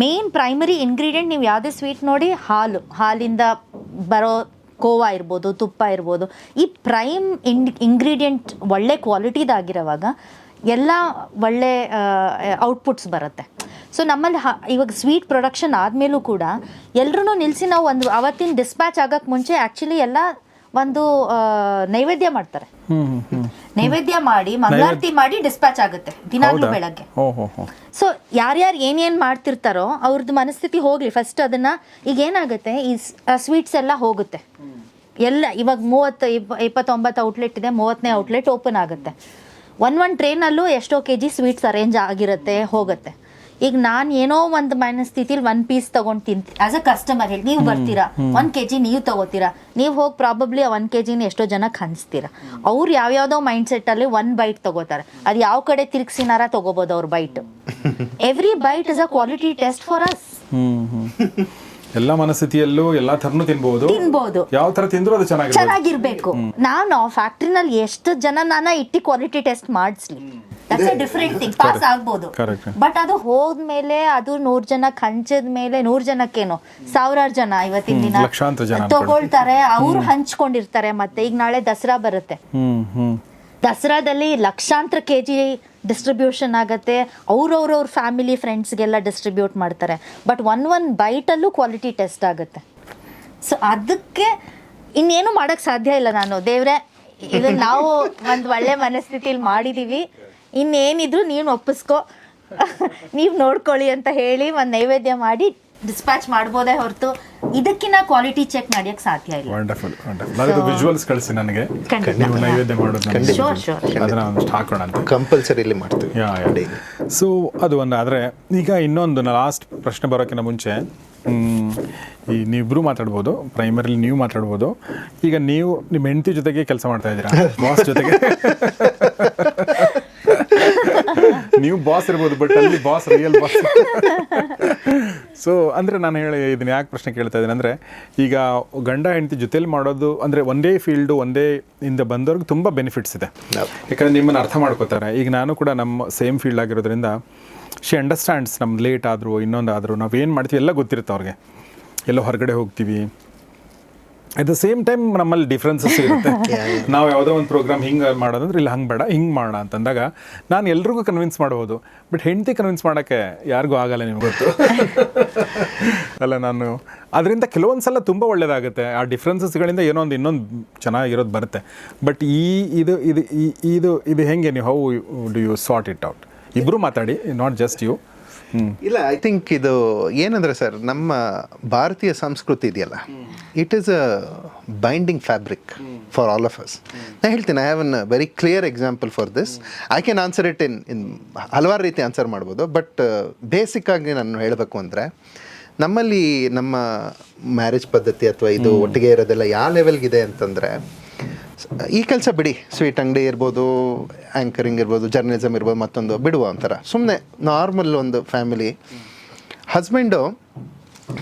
ಮೇನ್ ಪ್ರೈಮರಿ ಇಂಗ್ರೀಡಿಯೆಂಟ್ ನೀವು ಯಾವುದೇ ಸ್ವೀಟ್ ನೋಡಿ ಹಾಲು ಹಾಲಿಂದ ಬರೋ ಕೋವಾ ಇರ್ಬೋದು ತುಪ್ಪ ಇರ್ಬೋದು ಈ ಪ್ರೈಮ್ ಇಂಡ್ ಇಂಗ್ರೀಡಿಯೆಂಟ್ ಒಳ್ಳೆ ಕ್ವಾಲಿಟಿದಾಗಿರುವಾಗ ಎಲ್ಲ ಒಳ್ಳೆ ಔಟ್ಪುಟ್ಸ್ ಬರುತ್ತೆ. ಸೊ ನಮ್ಮಲ್ಲಿ ಹ ಇವಾಗ ಸ್ವೀಟ್ ಪ್ರೊಡಕ್ಷನ್ ಆದಮೇಲೂ ಕೂಡ ಎಲ್ಲರೂ ನಿಲ್ಲಿಸಿ ನಾವು ಒಂದು ಅವತ್ತಿನ ಡಿಸ್ಪ್ಯಾಚ್ ಆಗೋಕ್ಕೆ ಮುಂಚೆ ಆ್ಯಕ್ಚುಲಿ ಎಲ್ಲ ಒಂದು ನೈವೇದ್ಯ ಮಾಡ್ತಾರೆ. ನೈವೇದ್ಯ ಮಾಡಿ ಮಂಗಳಾರತಿ ಮಾಡಿ ಡಿಸ್ಪ್ಯಾಚ್ ಆಗುತ್ತೆ ದಿನಾಗ್ಲೂ ಬೆಳಗ್ಗೆ. ಸೊ ಯಾರ್ಯಾರು ಏನೇನು ಮಾಡ್ತಿರ್ತಾರೋ ಅವ್ರದ್ದು ಮನಸ್ಥಿತಿ ಹೋಗ್ಲಿ ಫಸ್ಟ್ ಅದನ್ನ ಈಗ ಏನಾಗುತ್ತೆ ಈ ಸ್ವೀಟ್ಸ್ ಎಲ್ಲ ಹೋಗುತ್ತೆ. ಎಲ್ಲ ಇವಾಗ ಮೂವತ್ತು ಇಪ್ಪ ಇಪ್ಪತ್ತೊಂಬತ್ತು ಔಟ್ಲೆಟ್ ಇದೆ ಮೂವತ್ತನೇ ಔಟ್ಲೆಟ್ ಓಪನ್ ಆಗುತ್ತೆ. ಒನ್ ಒನ್ ಟ್ರೈನಲ್ಲೂ ಎಷ್ಟೋ ಕೆ ಜಿ ಸ್ವೀಟ್ಸ್ ಅರೇಂಜ್ ಆಗಿರುತ್ತೆ ಹೋಗುತ್ತೆ. ಈಗ ನಾನು ಏನೋ ಒಂದು ಮನಸ್ಥಿತಿಲಿ ಒನ್ ಪೀಸ್ ತಗೊಂಡ್ ತಿಂತ ಆಸ್ ಅ ಕಸ್ಟಮರ್ ಹೇಳಿ ನೀವು ಬರ್ತೀರಾ? ಒನ್ ಕೆ ಜಿ ನೀವು ತಗೋತೀರಾ? ನೀವು ಹೋಗಿ ಪ್ರಾಬಬ್ಲಿ ಒನ್ ಕೆ ಜಿನ ಎಷ್ಟೋ ಜನಕ್ಕೆ ಹಂಚ್ತೀರಾ ಅವ್ರು ಯಾವ್ಯಾವುದೋ ಮೈಂಡ್ ಸೆಟ್ಟಲ್ಲಿ ಒನ್ ಬೈಟ್ ತಗೋತಾರೆ. ಅದು ಯಾವ ಕಡೆ ತಿರ್ಗ್ಸಿನಾರ ತಗೋಬೋದು ಅವ್ರ bite every bite is a quality test for us ಎಲ್ಲ ಮನಸ್ಥಿತಿಯಲ್ಲೂ ಎಲ್ಲಾ ತರನು ತಿನ್ಬಹುದು ತಿನ್ಬಹುದು ಯಾವ ತರ ತಿಂದ್ರು ಅದು ಚೆನ್ನಾಗಿರ್ಬೇಕು. ನಾನು ಫ್ಯಾಕ್ಟ್ರಿನಲ್ಲಿ ಎಷ್ಟು ಜನ ನಾನು ಇಟ್ಟಿ quality test ಮಾಡಿಸ್ಲಿ. That's a different thing pass ಆಗ್ಬೋದು. ಬಟ್ ಅದು ಹೋದ್ಮೇಲೆ ಅದು ನೂರ್ ಜನ ಹಂಚದ ಮೇಲೆ ನೂರ್ ಜನಕ್ಕೇನು? ಸಾವಿರಾರು ಜನ ಇವತ್ತಿನ ದಿನ ತಗೊಳ್ತಾರೆ ಅವ್ರು ಹಂಚ್ಕೊಂಡಿರ್ತಾರೆ ಮತ್ತೆ. ಈಗ ನಾಳೆ ದಸರಾ ಬರುತ್ತೆ. ದಸರಾದಲ್ಲಿ ಲಕ್ಷಾಂತರ ಕೆ ಜಿ ಡಿಸ್ಟ್ರಿಬ್ಯೂಷನ್ ಆಗುತ್ತೆ. ಅವ್ರವ್ರವ್ರ ಫ್ಯಾಮಿಲಿ ಫ್ರೆಂಡ್ಸ್ಗೆಲ್ಲ ಡಿಸ್ಟ್ರಿಬ್ಯೂಟ್ ಮಾಡ್ತಾರೆ. ಬಟ್ ಒನ್ ಒನ್ ಬೈಟಲ್ಲೂ ಕ್ವಾಲಿಟಿ ಟೆಸ್ಟ್ ಆಗುತ್ತೆ. ಸೊ ಅದಕ್ಕೆ ಇನ್ನೇನು ಮಾಡೋಕ್ಕೆ ಸಾಧ್ಯ ಇಲ್ಲ ನಾನು. ದೇವ್ರೆ ಇದು ನಾವು ಒಂದು ಒಳ್ಳೆ ಮನಸ್ಥಿತಿಲಿ ಮಾಡಿದ್ದೀವಿ ಇನ್ನೇನಿದ್ರು ನೀನು ಒಪ್ಪಿಸ್ಕೊ. ನೀವು ನೋಡ್ಕೊಳ್ಳಿ ಅಂತ ಹೇಳಿ ಒಂದು ನೈವೇದ್ಯ ಮಾಡಿ ಡಿಸ್ಪ್ಯಾಚ್ ಮಾಡ್ಬೋದೇ ಹೊರತು ಇದಕ್ಕಿನ್ನ ಕ್ವಾಲಿಟಿ ಚೆಕ್ ಮಾಡಿಯಕ್ಕೆ ಸಾಧ್ಯ ಇಲ್ಲ. ವಂಡರ್ಫುಲ್ ವಂಡರ್ಫುಲ್ ಅದು ವಿಜುವಲ್ಸ್ ಕಳಿಸಿ ನನಗೆ. ನೀವು ನೈವೇದ್ಯ ಮಾಡೋದು ಶೋರ್ ಶೋರ್. ಅದನ್ನ ಒಂದಷ್ಟು ಹಾಕೋಣ ಅಂತ. ಕಂಪಲ್ಸರಿಲಿ ಮಾಡ್ತೀವಿ. ಯಾ ಯಾ ಸೊ ಅದು ಒಂದು ಆದರೆ ಈಗ ಇನ್ನೊಂದು ಲಾಸ್ಟ್ ಪ್ರಶ್ನೆ ಬರೋಕ್ಕಿಂತ ಮುಂಚೆ ಈ ನೀವಿಬ್ರು ಮಾತಾಡ್ಬೋದು ಪ್ರೈಮರಿಲಿ ನೀವು ಮಾತಾಡ್ಬೋದು. ಈಗ ನೀವು ನಿಮ್ಮ ಹೆಂಡತಿ ಜೊತೆಗೆ ಕೆಲಸ ಮಾಡ್ತಾ ಇದ್ದೀರಾ? ಬಾಸ್ ಜೊತೆಗೆ? ನೀವು ಬಾಸ್ ಇರ್ಬೋದು ಬಟ್ ಅಲ್ಲಿ ಬಾಸ್ ರಿಯಲ್ ಬಾಸ್ ಸೊ ಅಂದರೆ ನಾನು ಹೇಳಿ ಇದನ್ನ ಯಾಕೆ ಪ್ರಶ್ನೆ ಕೇಳ್ತಾ ಇದ್ದೀನಿ ಅಂದರೆ ಈಗ ಗಂಡ ಹೆಂಡತಿ ಜೊತೆಲಿ ಮಾಡೋದು ಅಂದರೆ ಒಂದೇ ಫೀಲ್ಡು ಒಂದೇ ಇಂದ ಬಂದವ್ರಿಗೆ ತುಂಬ ಬೆನಿಫಿಟ್ಸ್ ಇದೆ. ಯಾಕಂದರೆ ನಿಮ್ಮನ್ನು ಅರ್ಥ ಮಾಡ್ಕೋತಾರೆ. ಈಗ ನಾನು ಕೂಡ ನಮ್ಮ ಸೇಮ್ ಫೀಲ್ಡ್ ಆಗಿರೋದ್ರಿಂದ ಶಿ ಅಂಡರ್ಸ್ಟ್ಯಾಂಡ್ಸ್ ನಮ್ದು ಲೇಟ್ ಆದರೂ ಇನ್ನೊಂದಾದರೂ ನಾವು ಏನು ಮಾಡ್ತೀವಿ ಎಲ್ಲ ಗೊತ್ತಿರುತ್ತೆ ಅವ್ರಿಗೆ. ಎಲ್ಲೋ ಹೊರಗಡೆ ಹೋಗ್ತೀವಿ ಅಟ್ ದ ಸೇಮ್ ಟೈಮ್ ನಮ್ಮಲ್ಲಿ ಡಿಫ್ರೆನ್ಸಸ್ ಇರುತ್ತೆ. ನಾವು ಯಾವುದೋ ಒಂದು ಪ್ರೋಗ್ರಾಮ್ ಹಿಂಗೆ ಮಾಡೋದಂದ್ರೆ ಇಲ್ಲಿ ಹಂಗೆ ಬೇಡ ಹಿಂಗೆ ಮಾಡೋಣ ಅಂತಂದಾಗ ನಾನು ಎಲ್ರಿಗೂ ಕನ್ವಿನ್ಸ್ ಮಾಡ್ಬೋದು. ಬಟ್ ಹೆಂಡತಿ ಕನ್ವಿನ್ಸ್ ಮಾಡೋಕ್ಕೆ ಯಾರಿಗೂ ಆಗಲ್ಲ ನಿಮ್ಗೆ ಗೊತ್ತು. ಅಲ್ಲ ನಾನು ಅದರಿಂದ ಕೆಲವೊಂದು ಸಲ ತುಂಬ ಒಳ್ಳೆಯದಾಗುತ್ತೆ ಆ ಡಿಫ್ರೆನ್ಸಸ್ಗಳಿಂದ ಏನೋ ಒಂದು ಇನ್ನೊಂದು ಚೆನ್ನಾಗಿರೋದು ಬರುತ್ತೆ. ಬಟ್ ಈ ಇದು ಇದು ಈ- ಇದು ಇದು ಹೆಂಗೆ ನೀವು how do you sort it out ಇಬ್ಬರು ಮಾತಾಡಿ ನಾಟ್ ಜಸ್ಟ್ ಯು ಹ್ಞೂ ಇಲ್ಲ ಐ ಥಿಂಕ್ ಇದು ಏನಂದ್ರೆ ಸರ್ ನಮ್ಮ ಭಾರತೀಯ ಸಂಸ್ಕೃತಿ ಇದೆಯಲ್ಲ? It is a binding fabric for all of us ನಾನು ಹೇಳ್ತೀನಿ I have an very clear example for this I can answer it in in ಹಲವಾರು ರೀತಿ ಆನ್ಸರ್ ಮಾಡ್ಬೋದು ಬಟ್ ಬೇಸಿಕ್ ಆಗಿ ನಾನು ಹೇಳಬೇಕು ಅಂದರೆ ನಮ್ಮಲ್ಲಿ ನಮ್ಮ ಮ್ಯಾರೇಜ್ ಪದ್ಧತಿ ಅಥವಾ ಇದು ಒಟ್ಟಿಗೆ ಇರೋದೆಲ್ಲ ಯಾವ ಲೆವೆಲ್ಗಿದೆ ಅಂತಂದರೆ ಈ ಕೆಲಸ ಬಿಡಿ. ಸ್ವೀಟ್ ಅಂಗಡಿ ಇರ್ಬೋದು ಆ್ಯಂಕರಿಂಗ್ ಇರ್ಬೋದು ಜರ್ನಲಿಸಮ್ ಇರ್ಬೋದು ಮತ್ತೊಂದು ಬಿಡುವ ಒಂಥರ. ಸುಮ್ಮನೆ ನಾರ್ಮಲ್ ಒಂದು ಫ್ಯಾಮಿಲಿ ಹಸ್ಬೆಂಡು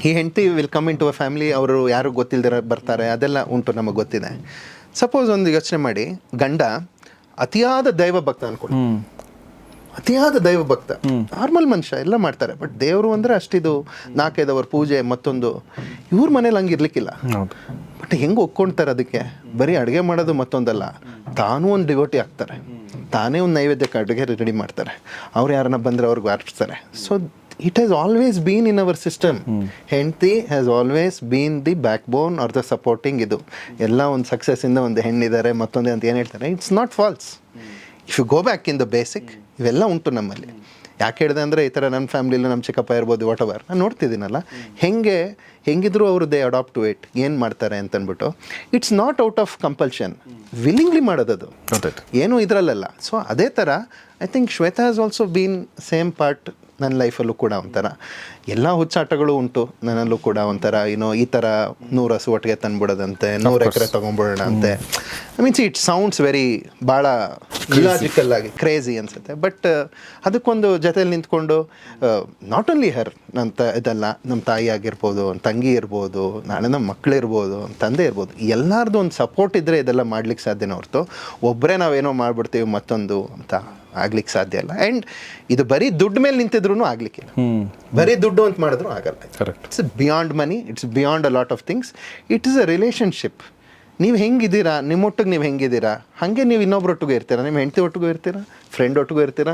ಈ ಹೆಂಡತಿ will come into a family ಅವರು ಯಾರು ಗೊತ್ತಿಲ್ಲದಿರ ಬರ್ತಾರೆ ಅದೆಲ್ಲ ಉಂಟು ನಮಗೆ ಗೊತ್ತಿದೆ. ಸಪೋಸ್ ಒಂದು ಯೋಚನೆ ಮಾಡಿ ಗಂಡ ಅತಿಯಾದ ದೈವ ಭಕ್ತ ಅನ್ಕೊಳ್ಳಿ ಅತಿಯಾದ ದೈವ ಭಕ್ತ ನಾರ್ಮಲ್ ಮನುಷ್ಯ ಎಲ್ಲ ಮಾಡ್ತಾರೆ ಬಟ್ ದೇವರು ಅಂದರೆ ಅಷ್ಟಿದು ನಾಲ್ಕೈದವ್ರ ಪೂಜೆ ಮತ್ತೊಂದು ಇವ್ರ ಮನೇಲಿ ಹಂಗೆ ಇರ್ಲಿಕ್ಕಿಲ್ಲ. ಬಟ್ ಹೆಂಗೆ ಒಪ್ಕೊಳ್ತಾರೆ ಅದಕ್ಕೆ? ಬರೀ ಅಡುಗೆ ಮಾಡೋದು ಮತ್ತೊಂದಲ್ಲ ತಾನೂ ಒಂದು ಡಿವೋಟಿ ಆಗ್ತಾರೆ ತಾನೇ ಒಂದು ನೈವೇದ್ಯಕ್ಕೆ ಅಡುಗೆ ರೆಡಿ ಮಾಡ್ತಾರೆ. ಅವ್ರು ಯಾರನ್ನ ಬಂದರೆ ಅವ್ರಿಗೆ ಅರ್ಪಿಸ್ತಾರೆ. So it has always been in our system ಹೆಂಡತಿ has always been the backbone or the supporting ಇದು ಎಲ್ಲ ಒಂದು ಸಕ್ಸಸ್ಸಿಂದ ಒಂದು ಹೆಣ್ಣಿದ್ದಾರೆ ಮತ್ತೊಂದು ಅಂತ ಏನು ಹೇಳ್ತಾರೆ it's not false if you go back in the basic ಇವೆಲ್ಲ ಉಂಟು ನಮ್ಮಲ್ಲಿ ಯಾಕೆ ಹೇಳಿದೆ ಅಂದರೆ ಈ ಥರ ನನ್ನ ಫ್ಯಾಮ್ಲಿಲಿ ನಮ್ಮ ಚಿಕ್ಕಪ್ಪ ಇರ್ಬೋದು ವಾಟ್ ಅವರ್ ನಾನು ನೋಡ್ತಿದ್ದೀನಲ್ಲ. ಹೆಂಗೆ ಹೆಂಗಿದ್ರು ಅವರು ದೇ ಅಡಾಪ್ಟ್ ಟು ಇಟ್ ಏನು ಮಾಡ್ತಾರೆ ಅಂತಂದ್ಬಿಟ್ಟು it's not out of compulsion willingly ಮಾಡೋದದು. ಏನೂ ಇದರಲ್ಲ ಸೊ ಅದೇ ಥರ I think Shweta has also been same part ನನ್ನ ಲೈಫಲ್ಲೂ ಕೂಡ ಒಂಥರ. ಎಲ್ಲ ಹುಚ್ಚಾಟಗಳು ಉಂಟು ನನ್ನಲ್ಲೂ ಕೂಡ ಒಂಥರ ಏನೋ ಈ ಥರ ನೂರು ಹಸು ಒಟ್ಟಿಗೆ ತಂದ್ಬಿಡೋದಂತೆ ನೂರು ಎಕರೆ ತೊಗೊಂಬಿಡೋಣ ಅಂತೆ I means it sounds very ಭಾಳ ಲಾಜಿಕಲ್ ಆಗಿ ಕ್ರೇಜಿ ಅನ್ಸುತ್ತೆ. ಬಟ್ ಅದಕ್ಕೊಂದು ಜೊತೆಲಿ ನಿಂತ್ಕೊಂಡು ನಾಟ್ ಓನ್ಲಿ ಹರ್ ನನ್ನ ತ ಇದೆಲ್ಲ ನಮ್ಮ ತಾಯಿ ಆಗಿರ್ಬೋದು ನಮ್ಮ ತಂಗಿ ಇರ್ಬೋದು ನಾಳೆ ನಮ್ಮ ಮಕ್ಳು ಇರ್ಬೋದು ನಮ್ಮ ತಂದೆ ಇರ್ಬೋದು ಎಲ್ಲರದ್ದು ಒಂದು ಸಪೋರ್ಟ್ ಇದ್ದರೆ ಇದೆಲ್ಲ ಮಾಡ್ಲಿಕ್ಕೆ ಸಾಧ್ಯನೇ ಹೊರತು ಒಬ್ಬರೇ ನಾವೇನೋ ಮಾಡಿಬಿಡ್ತೀವಿ ಮತ್ತೊಂದು ಅಂತ. ಆಗ್ಲಿಕ್ಕೆ ಸಾಧ್ಯ ಇಲ್ಲ. ಆ್ಯಂಡ್ ಇದು ಬರೀ ದುಡ್ಡು ಮೇಲೆ ನಿಂತಿದ್ರು ಆಗ್ಲಿಕ್ಕಿಲ್ಲ ಬರೀ ದುಡ್ಡು ಅಂತ ಮಾಡಿದ್ರು ಆಗಲ್ಲ correct it's beyond money it's beyond a lot of things it is a relationship ನೀವು ಹೆಂಗಿದ್ದೀರಾ? ನಿಮ್ಮೊಟ್ಟಿಗೆ ನೀವು ಹೆಂಗಿದ್ದೀರಾ? ಹಾಗೆ ನೀವು ಇನ್ನೊಬ್ರೊಟ್ಟಿಗೂ ಇರ್ತೀರಾ? ನಿಮ್ಮ ಹೆಂಡತಿ ಒಟ್ಟಿಗೂ ಇರ್ತೀರಾ? ಫ್ರೆಂಡ್ ಒಟ್ಟಿಗೂ ಇರ್ತೀರಾ?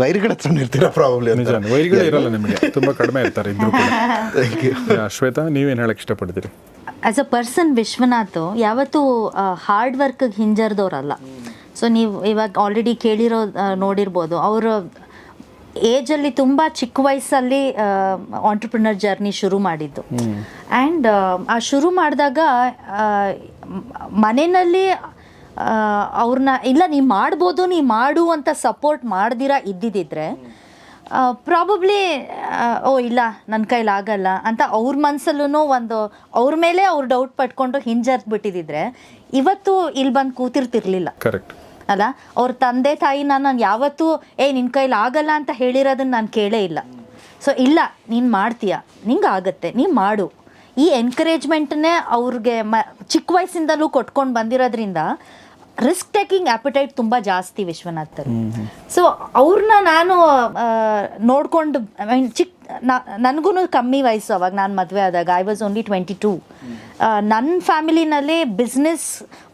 ವೈರಿಗಳ ಹತ್ರ ಇರ್ತೀರಾ ಪ್ರಾಬ್ಲಮ್ ನಿಜ ವೈರಿಗಳೇ ಇರಲ್ಲ ನಿಮಗೆ. ತುಂಬ ಕಡಿಮೆ ಇರ್ತಾರೆ ಇದ್ರು ಶ್ವೇತಾ ನೀವೇನು ಹೇಳಕ್ಕೆ ಇಷ್ಟಪಡ್ತೀರಿ? ಆಸ್ ಅ ಪರ್ಸನ್ ವಿಶ್ವನಾಥ್ ಯಾವತ್ತೂ ಹಾರ್ಡ್ ವರ್ಕಿಗೆ ಹಿಂಜರ್ದವ್ರಲ್ಲ. ಸೊ ನೀವು ಇವಾಗ ಆಲ್ರೆಡಿ ಕೇಳಿರೋ ನೋಡಿರ್ಬೋದು. ಅವರು ಏಜಲ್ಲಿ ತುಂಬ ಚಿಕ್ಕ ವಯಸ್ಸಲ್ಲಿ ಆಂಟ್ರಪ್ರಿನರ್ ಜರ್ನಿ ಶುರು ಮಾಡಿದ್ದು. ಆ್ಯಂಡ್ ಆ ಶುರು ಮಾಡಿದಾಗ ಮನೆಯಲ್ಲಿ ಅವ್ರನ್ನ ಇಲ್ಲ ನೀವು ಮಾಡ್ಬೋದು ನೀ ಮಾಡು ಅಂತ ಸಪೋರ್ಟ್ ಮಾಡ್ದಿರ ಇದ್ದಿದ್ದಿದ್ರೆ ಪ್ರಾಬಬ್ಲಿ ಓ ಇಲ್ಲ ನನ್ನ ಕೈಲಿ ಆಗಲ್ಲ ಅಂತ ಅವ್ರ ಮನಸ್ಸಲ್ಲೂ ಒಂದು ಅವ್ರ ಮೇಲೆ ಅವ್ರು ಡೌಟ್ ಪಟ್ಕೊಂಡು ಹಿಂಜರ್ದು ಬಿಟ್ಟಿದ್ದಿದ್ರೆ ಇವತ್ತು ಇಲ್ಲಿ ಬಂದು ಕೂತಿರ್ತಿರ್ಲಿಲ್ಲ. ಕರೆಕ್ಟ್ ಅಲ್ಲ? ಅವ್ರ ತಂದೆ ತಾಯಿ ನಾನು ಯಾವತ್ತೂ, ಏ ನಿನ್ನ ಕೈಲಿ ಆಗಲ್ಲ ಅಂತ ಹೇಳಿರೋದನ್ನ ನಾನು ಕೇಳೇ ಇಲ್ಲ. ಸೊ ಇಲ್ಲ, ನೀನು ಮಾಡ್ತೀಯ. ನಿಂಗೆ ಆಗತ್ತೆ ನೀನು ಮಾಡು. ಈ ಎನ್ಕರೇಜ್ಮೆಂಟ್ನೇ ಅವ್ರಿಗೆ ಮ, ಚಿಕ್ಕ ವಯಸ್ಸಿಂದಲೂ ಕೊಟ್ಕೊಂಡು ಬಂದಿರೋದ್ರಿಂದ ರಿಸ್ಕ್ ಟೇಕಿಂಗ್ ಆಪಿಟೈಟ್ ತುಂಬ ಜಾಸ್ತಿ ವಿಶ್ವನಾಥ್ ಸೊ ಅವ್ರನ್ನ ನಾನು ನೋಡ್ಕೊಂಡು ಐ ಮೀನ್ ಚಿಕ್ಕ ನನಗೂ ಕಮ್ಮಿ ವಯಸ್ಸು ಅವಾಗ ನಾನು ಮದುವೆ ಆದಾಗ. I was only twenty two ನನ್ನ ಫ್ಯಾಮಿಲಿನಲ್ಲಿ ಬಿಸ್ನೆಸ್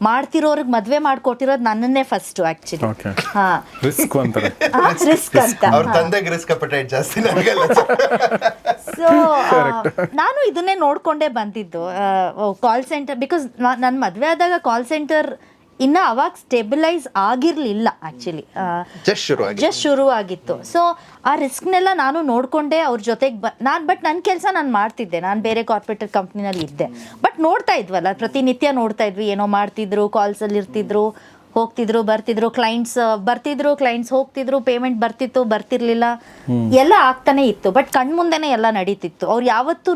ಮಾಡ್ತಿರೋರಿಗೆ ಮದುವೆ ಮಾಡಿಕೊಟ್ಟಿರೋದು ನನ್ನನ್ನೇ ಫಸ್ಟು ಆ್ಯಕ್ಚುಲಿ ಓಕೆ ಹಾಂ. ರಿಸ್ಕ್ ಅಂತ. ಸೊ ನಾನು ಇದನ್ನೇ ನೋಡ್ಕೊಂಡೇ ಬಂದಿದ್ದು. ಕಾಲ್ ಸೆಂಟರ್ ಬಿಕಾಸ್ ನನ್ನ ಮದುವೆ ಆದಾಗ ಕಾಲ್ ಸೆಂಟರ್ ಇನ್ನ ಅವಾಗ ಸ್ಟೆಬಿಲೈಸ್ ಆಗಿರಲಿಲ್ಲ ಆಕ್ಚುಲಿ ಜಸ್ಟ್ ಶುರು ಆಗಿ ಜಸ್ಟ್ ಶುರು ಆಗಿತ್ತು ಸೊ ಆ ರಿಸ್ಕ್ನೆಲ್ಲ ನಾನು ನೋಡಿಕೊಂಡೆ ಅವ್ರ ಜೊತೆಗೆ ಬ ನಾನು ಬಟ್ ನನ್ನ ಕೆಲಸ ನಾನು ಮಾಡ್ತಿದ್ದೆ. ನಾನು ಬೇರೆ ಕಾರ್ಪೊರೇಟರ್ ಕಂಪ್ನಿನಲ್ಲಿ ಇದ್ದೆ. ಬಟ್ ನೋಡ್ತಾ ಇದ್ವಲ್ಲ ಪ್ರತಿನಿತ್ಯ ನೋಡ್ತಾ ಇದ್ವಿ ಏನೋ ಮಾಡ್ತಿದ್ರು ಕಾಲ್ಸಲ್ಲಿ ಇರ್ತಿದ್ರು ಹೋಗ್ತಿದ್ರು ಬರ್ತಿದ್ರು ಕ್ಲೈಂಟ್ಸ್ ಬರ್ತಿದ್ರು ಕ್ಲೈಂಟ್ಸ್ ಹೋಗ್ತಿದ್ರು ಪೇಮೆಂಟ್ ಬರ್ತಿತ್ತು ಬರ್ತಿರ್ಲಿಲ್ಲ. ಎಲ್ಲ ಆಗ್ತಾನೆ ಇತ್ತು. ಬಟ್ ಕಣ್ಮುಂದೆನೆ ಎಲ್ಲ ನಡೀತಿತ್ತು. ಅವ್ರು ಯಾವತ್ತೂ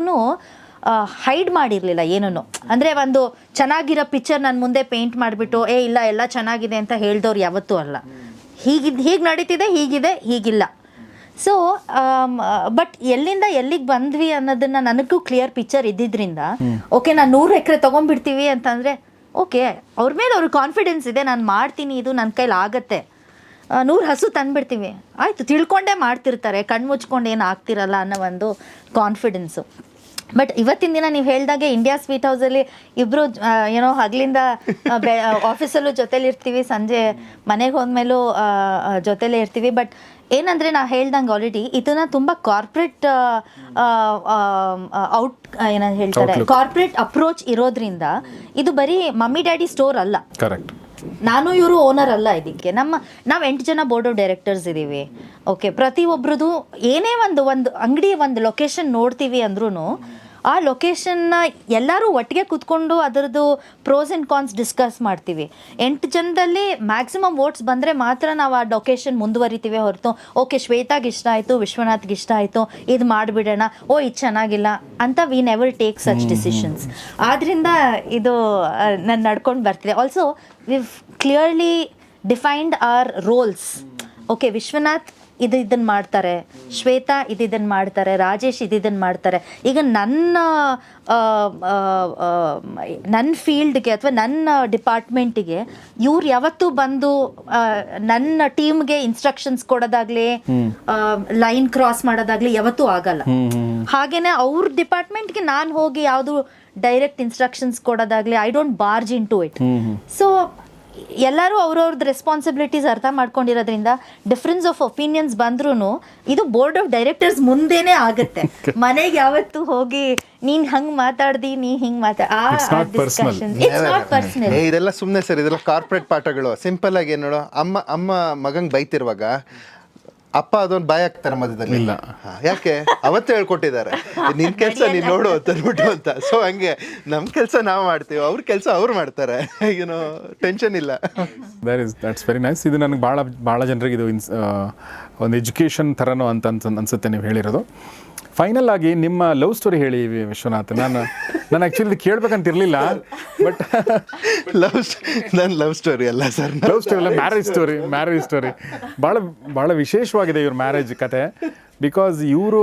ಹೈಡ್ ಮಾಡಿರಲಿಲ್ಲ ಏನೂ ಅಂದರೆ ಒಂದು ಚೆನ್ನಾಗಿರೋ ಪಿಕ್ಚರ್ ನನ್ನ ಮುಂದೆ ಪೇಂಟ್ ಮಾಡಿಬಿಟ್ಟು ಏ ಇಲ್ಲ ಎಲ್ಲ ಚೆನ್ನಾಗಿದೆ ಅಂತ ಹೇಳ್ದವ್ರು ಯಾವತ್ತೂ ಅಲ್ಲ. ಹೀಗಿದ್ ಹೀಗೆ ನಡೀತಿದೆ ಹೀಗಿದೆ ಹೀಗಿಲ್ಲ. ಸೊ ಬಟ್ ಎಲ್ಲಿಂದ ಎಲ್ಲಿಗೆ ಬಂದ್ವಿ ಅನ್ನೋದನ್ನ ನನಗೂ ಕ್ಲಿಯರ್ ಪಿಕ್ಚರ್ ಇದ್ದಿದ್ರಿಂದ ಓಕೆ ನಾನು ನೂರು ಎಕರೆ ತೊಗೊಂಡ್ಬಿಡ್ತೀವಿ ಅಂತಂದರೆ ಓಕೆ ಅವ್ರ ಮೇಲೆ ಅವ್ರ ಕಾನ್ಫಿಡೆನ್ಸ್ ಇದೆ ನಾನು ಮಾಡ್ತೀನಿ ಇದು ನನ್ನ ಕೈಲಿ ಆಗತ್ತೆ. ನೂರು ಹಸು ತಂದ್ಬಿಡ್ತೀವಿ. ಆಯಿತು ತಿಳ್ಕೊಂಡೇ ಮಾಡ್ತಿರ್ತಾರೆ ಕಣ್ಣು ಮುಚ್ಕೊಂಡು ಏನು ಆಗ್ತಿರಲ್ಲ ಅನ್ನೋ ಒಂದು ಕಾನ್ಫಿಡೆನ್ಸು ಬಟ್ ಇವತ್ತಿನ ದಿನ ನೀವು ಹೇಳ್ದಾಗೆ ಇಂಡಿಯಾ ಸ್ವೀಟ್ ಹೌಸಲ್ಲಿ ಇಬ್ರು ಏನೋ ಹಗಲಿಂದ ಆಫೀಸಲ್ಲೂ ಜೊತೆಲಿ ಇರ್ತೀವಿ. ಸಂಜೆ ಮನೆಗೆ ಹೋದ್ಮೇಲೂ ಜೊತೆಲೇ ಇರ್ತೀವಿ. ಬಟ್ ಏನಂದರೆ ನಾ ಹೇಳ್ದಂಗೆ ಆಲ್ರೆಡಿ ಇದನ್ನ ತುಂಬ ಕಾರ್ಪೊರೇಟ್ ಔಟ್ ಏನಂತ ಹೇಳ್ತಾರೆ? ಕಾರ್ಪೊರೇಟ್ ಅಪ್ರೋಚ್ ಇರೋದ್ರಿಂದ ಇದು ಬರೀ ಮಮ್ಮಿ ಡ್ಯಾಡಿ ಸ್ಟೋರ್ ಅಲ್ಲ. ಕರೆಕ್ಟ್ ನಾನು ಇವರು ಓನರ್ ಅಲ್ಲ ಇದಕ್ಕೆ. ನಮ್ಮ, ನಾವು ಎಂಟು ಜನ ಬೋರ್ಡ್ ಆಫ್ ಡೈರೆಕ್ಟರ್ಸ್ ಇದ್ದೀವಿ ಓಕೆ ಪ್ರತಿಯೊಬ್ಬರದು ಏನೇ ಒಂದು ಒಂದು ಅಂಗಡಿ, ಒಂದು ಲೊಕೇಶನ್ ನೋಡ್ತೀವಿ ಅಂದ್ರೂ ಆ ಲೊಕೇಶನ್ನ ಎಲ್ಲರೂ ಒಟ್ಟಿಗೆ ಕೂತ್ಕೊಂಡು ಅದರದ್ದು ಪ್ರೋಸ್ ಆ್ಯಂಡ್ ಕಾನ್ಸ್ ಡಿಸ್ಕಸ್ ಮಾಡ್ತೀವಿ. ಎಂಟು ಜನದಲ್ಲಿ ಮ್ಯಾಕ್ಸಿಮಮ್ ವೋಟ್ಸ್ ಬಂದರೆ ಮಾತ್ರ ನಾವು ಆ ಲೊಕೇಶನ್ ಮುಂದುವರಿತೀವಿ ಹೊರತು ಓಕೆ ಶ್ವೇತಾಗೆ ಇಷ್ಟ ಆಯಿತು ವಿಶ್ವನಾಥ್ಗೆ ಇಷ್ಟ ಆಯಿತು ಇದು ಮಾಡಿಬಿಡೋಣ ಓ ಇದು ಚೆನ್ನಾಗಿಲ್ಲ ಅಂತ we never take such decisions ಆದ್ದರಿಂದ ಇದು ನಾನು ನಡ್ಕೊಂಡು ಬರ್ತಿದೆ. Also we clearly defined are roles okay Vishwanath ಇದು ಇದನ್ನ ಮಾಡ್ತಾರೆ ಶ್ವೇತಾ ಇದು ಇದನ್ನ ಮಾಡ್ತಾರೆ ರಾಜೇಶ್ ಇದು ಇದನ್ನ ಮಾಡ್ತಾರೆ. ಈಗ ನನ್ನ ನನ್ನ ಫೀಲ್ಡ್ಗೆ ಅಥವಾ ನನ್ನ ಡಿಪಾರ್ಟ್ಮೆಂಟಿಗೆ ಇವ್ರು ಯಾವತ್ತೂ ಬಂದು ನನ್ನ ಟೀಮ್ಗೆ ಇನ್ಸ್ಟ್ರಕ್ಷನ್ಸ್ ಕೊಡೋದಾಗ್ಲಿ ಲೈನ್ ಕ್ರಾಸ್ ಮಾಡೋದಾಗ್ಲಿ ಯಾವತ್ತೂ ಆಗಲ್ಲ. ಹಾಗೇನೆ ಅವ್ರ ಡಿಪಾರ್ಟ್ಮೆಂಟ್ಗೆ ನಾನು ಹೋಗಿ ಯಾವುದು direct instructions ಕೊಡೋದಾಗ್ಲಿ I don't barge into it so ಎಲ್ಲರೂ ಅವ್ರವ್ರದ್ದು ರೆಸ್ಪಾನ್ಸಿಬಿಲಿಟೀಸ್ ಅರ್ಥ ಮಾಡ್ಕೊಂಡಿರೋದ್ರಿಂದ ಡಿಫ್ರೆನ್ಸ್ ಆಫ್ ಒಪಿನಿಯನ್ಸ್ ಬಂದ್ರೂ ಇದು ಬೋರ್ಡ್ ಆಫ್ ಡೈರೆಕ್ಟರ್ಸ್ ಮುಂದೆನೇ ಆಗುತ್ತೆ. ಮನೆಗೆ ಯಾವತ್ತು ಹೋಗಿ ನೀನ್ ಹಂಗ್ ಮಾತಾಡ್ದಿ ನೀ ಹಿಂಗ್ ಮಾತಾಡ It's not personal. It's not personal ಏ ಇದೆಲ್ಲ ಸುಮ್ಮನೆ ಸರ್ ಇದೆಲ್ಲ ಕಾರ್ಪೊರೇಟ್ ಪಾಠಗಳು. ಸಿಂಪಲ್ ಆಗಿ ಏನೋ ನೋಡು ಅಮ್ಮ ಅಮ್ಮ ಮಗಂಗ್ ಬೈತಿರುವಾಗ ಅಪ್ಪ ಅದೊಂದು ಬಾಯ್ ಆಗ್ತಾರೆ ಮಧ್ಯದಲ್ಲಿ. ಇಲ್ಲ. ಯಾಕೆ? ಅವತ್ತೇ ಹೇಳ್ಕೊಟ್ಟಿದ್ದಾರೆ. ನಿನ್ ಕೆಲಸ ನೀನ್ ನೋಡು ಅಂತ ಅಂದ್ಬಿಟ್ಟು ಅಂತ. ಸೊ ಹಂಗೆ ನಮ್ ಕೆಲಸ ನಾವು ಮಾಡ್ತೀವಿ ಅವ್ರ ಕೆಲಸ ಅವ್ರು ಮಾಡ್ತಾರೆ. ಏನೋ ಟೆನ್ಷನ್ ಇಲ್ಲ. That is that's very nice ಇದು ನನಗೆ ಭಾಳ ಭಾಳ ಜನರಿಗೆ ಇದು ಇನ್ಸ್ ಒಂದು ಎಜುಕೇಷನ್ ಥರನೋ ಅಂತ ಅನ್ಸ ಅನ್ಸುತ್ತೆ ನೀವು ಹೇಳಿರೋದು. ಫೈನಲ್ ಆಗಿ ನಿಮ್ಮ ಲವ್ ಸ್ಟೋರಿ ಹೇಳಿ ವಿಶ್ವನಾಥ್. ನಾನು ನಾನು ಆ್ಯಕ್ಚುಲಿ ಇದು ಕೇಳ್ಬೇಕಂತ ಇರಲಿಲ್ಲ ಬಟ್ ಲವ್ ನನ್ನ ಲವ್ ಸ್ಟೋರಿ ಅಲ್ಲ ಸರ್ ಲವ್ ಸ್ಟೋರಿ ಅಲ್ಲ ಮ್ಯಾರೇಜ್ ಸ್ಟೋರಿ ಮ್ಯಾರೇಜ್ ಸ್ಟೋರಿ ಭಾಳ ಭಾಳ ವಿಶೇಷವಾಗಿದೆ ಇವ್ರ ಮ್ಯಾರೇಜ್ ಕತೆ. ಬಿಕಾಸ್ ಇವರು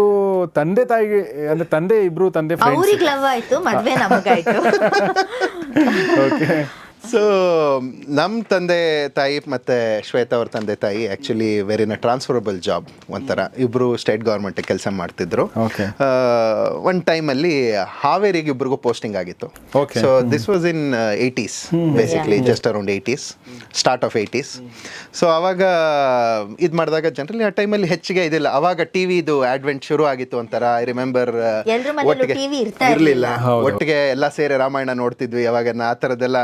ತಂದೆ ತಾಯಿಗೆ ಅಂದ್ರೆ ತಂದೆ ಇಬ್ರು ತಂದೆ ಫ್ರೆಂಡ್ಸ್ ಅವ್ರಿಗೆ ಲವ್ ಆಯ್ತು ಮದ್ವೆ ನಮಗಾಯ್ತು. ಓಕೆ ಸೊ ನಮ್ಮ ತಂದೆ ತಾಯಿ ಮತ್ತು ಶ್ವೇತಾ ಅವ್ರ ತಂದೆ ತಾಯಿ ಆ್ಯಕ್ಚುಲಿ ವೆರಿ ನ ಟ್ರಾನ್ಸ್ಫರಬಲ್ ಜಾಬ್ ಒಂಥರ ಇಬ್ಬರು ಸ್ಟೇಟ್ ಗೌರ್ಮೆಂಟ್ ಕೆಲಸ ಮಾಡ್ತಿದ್ರು. ಒಂದ್ ಟೈಮಲ್ಲಿ ಹಾವೇರಿಗೆ ಇಬ್ರಿಗೂ ಪೋಸ್ಟಿಂಗ್ ಆಗಿತ್ತು. So this was in eighties basically just around eighties start of eighties so ಅವಾಗ ಇದು ಮಾಡಿದಾಗ ಜನರಲಿ ಆ ಟೈಮಲ್ಲಿ ಹೆಚ್ಚಿಗೆ ಇದಿಲ್ಲ. ಅವಾಗ ಟಿ ವಿದು ಅಡ್ವೆಂಟ್ ಶುರು ಆಗಿತ್ತು ಒಂಥರ. ಐ ರಿಮೆಂಬರ್ ಒಟ್ಟಿಗೆ ಇರಲಿಲ್ಲ. ಒಟ್ಟಿಗೆ ಎಲ್ಲ ಸೇರಿ ರಾಮಾಯಣ ನೋಡ್ತಿದ್ವಿ. ಅವಾಗ ಆ ಥರದ್ದೆಲ್ಲ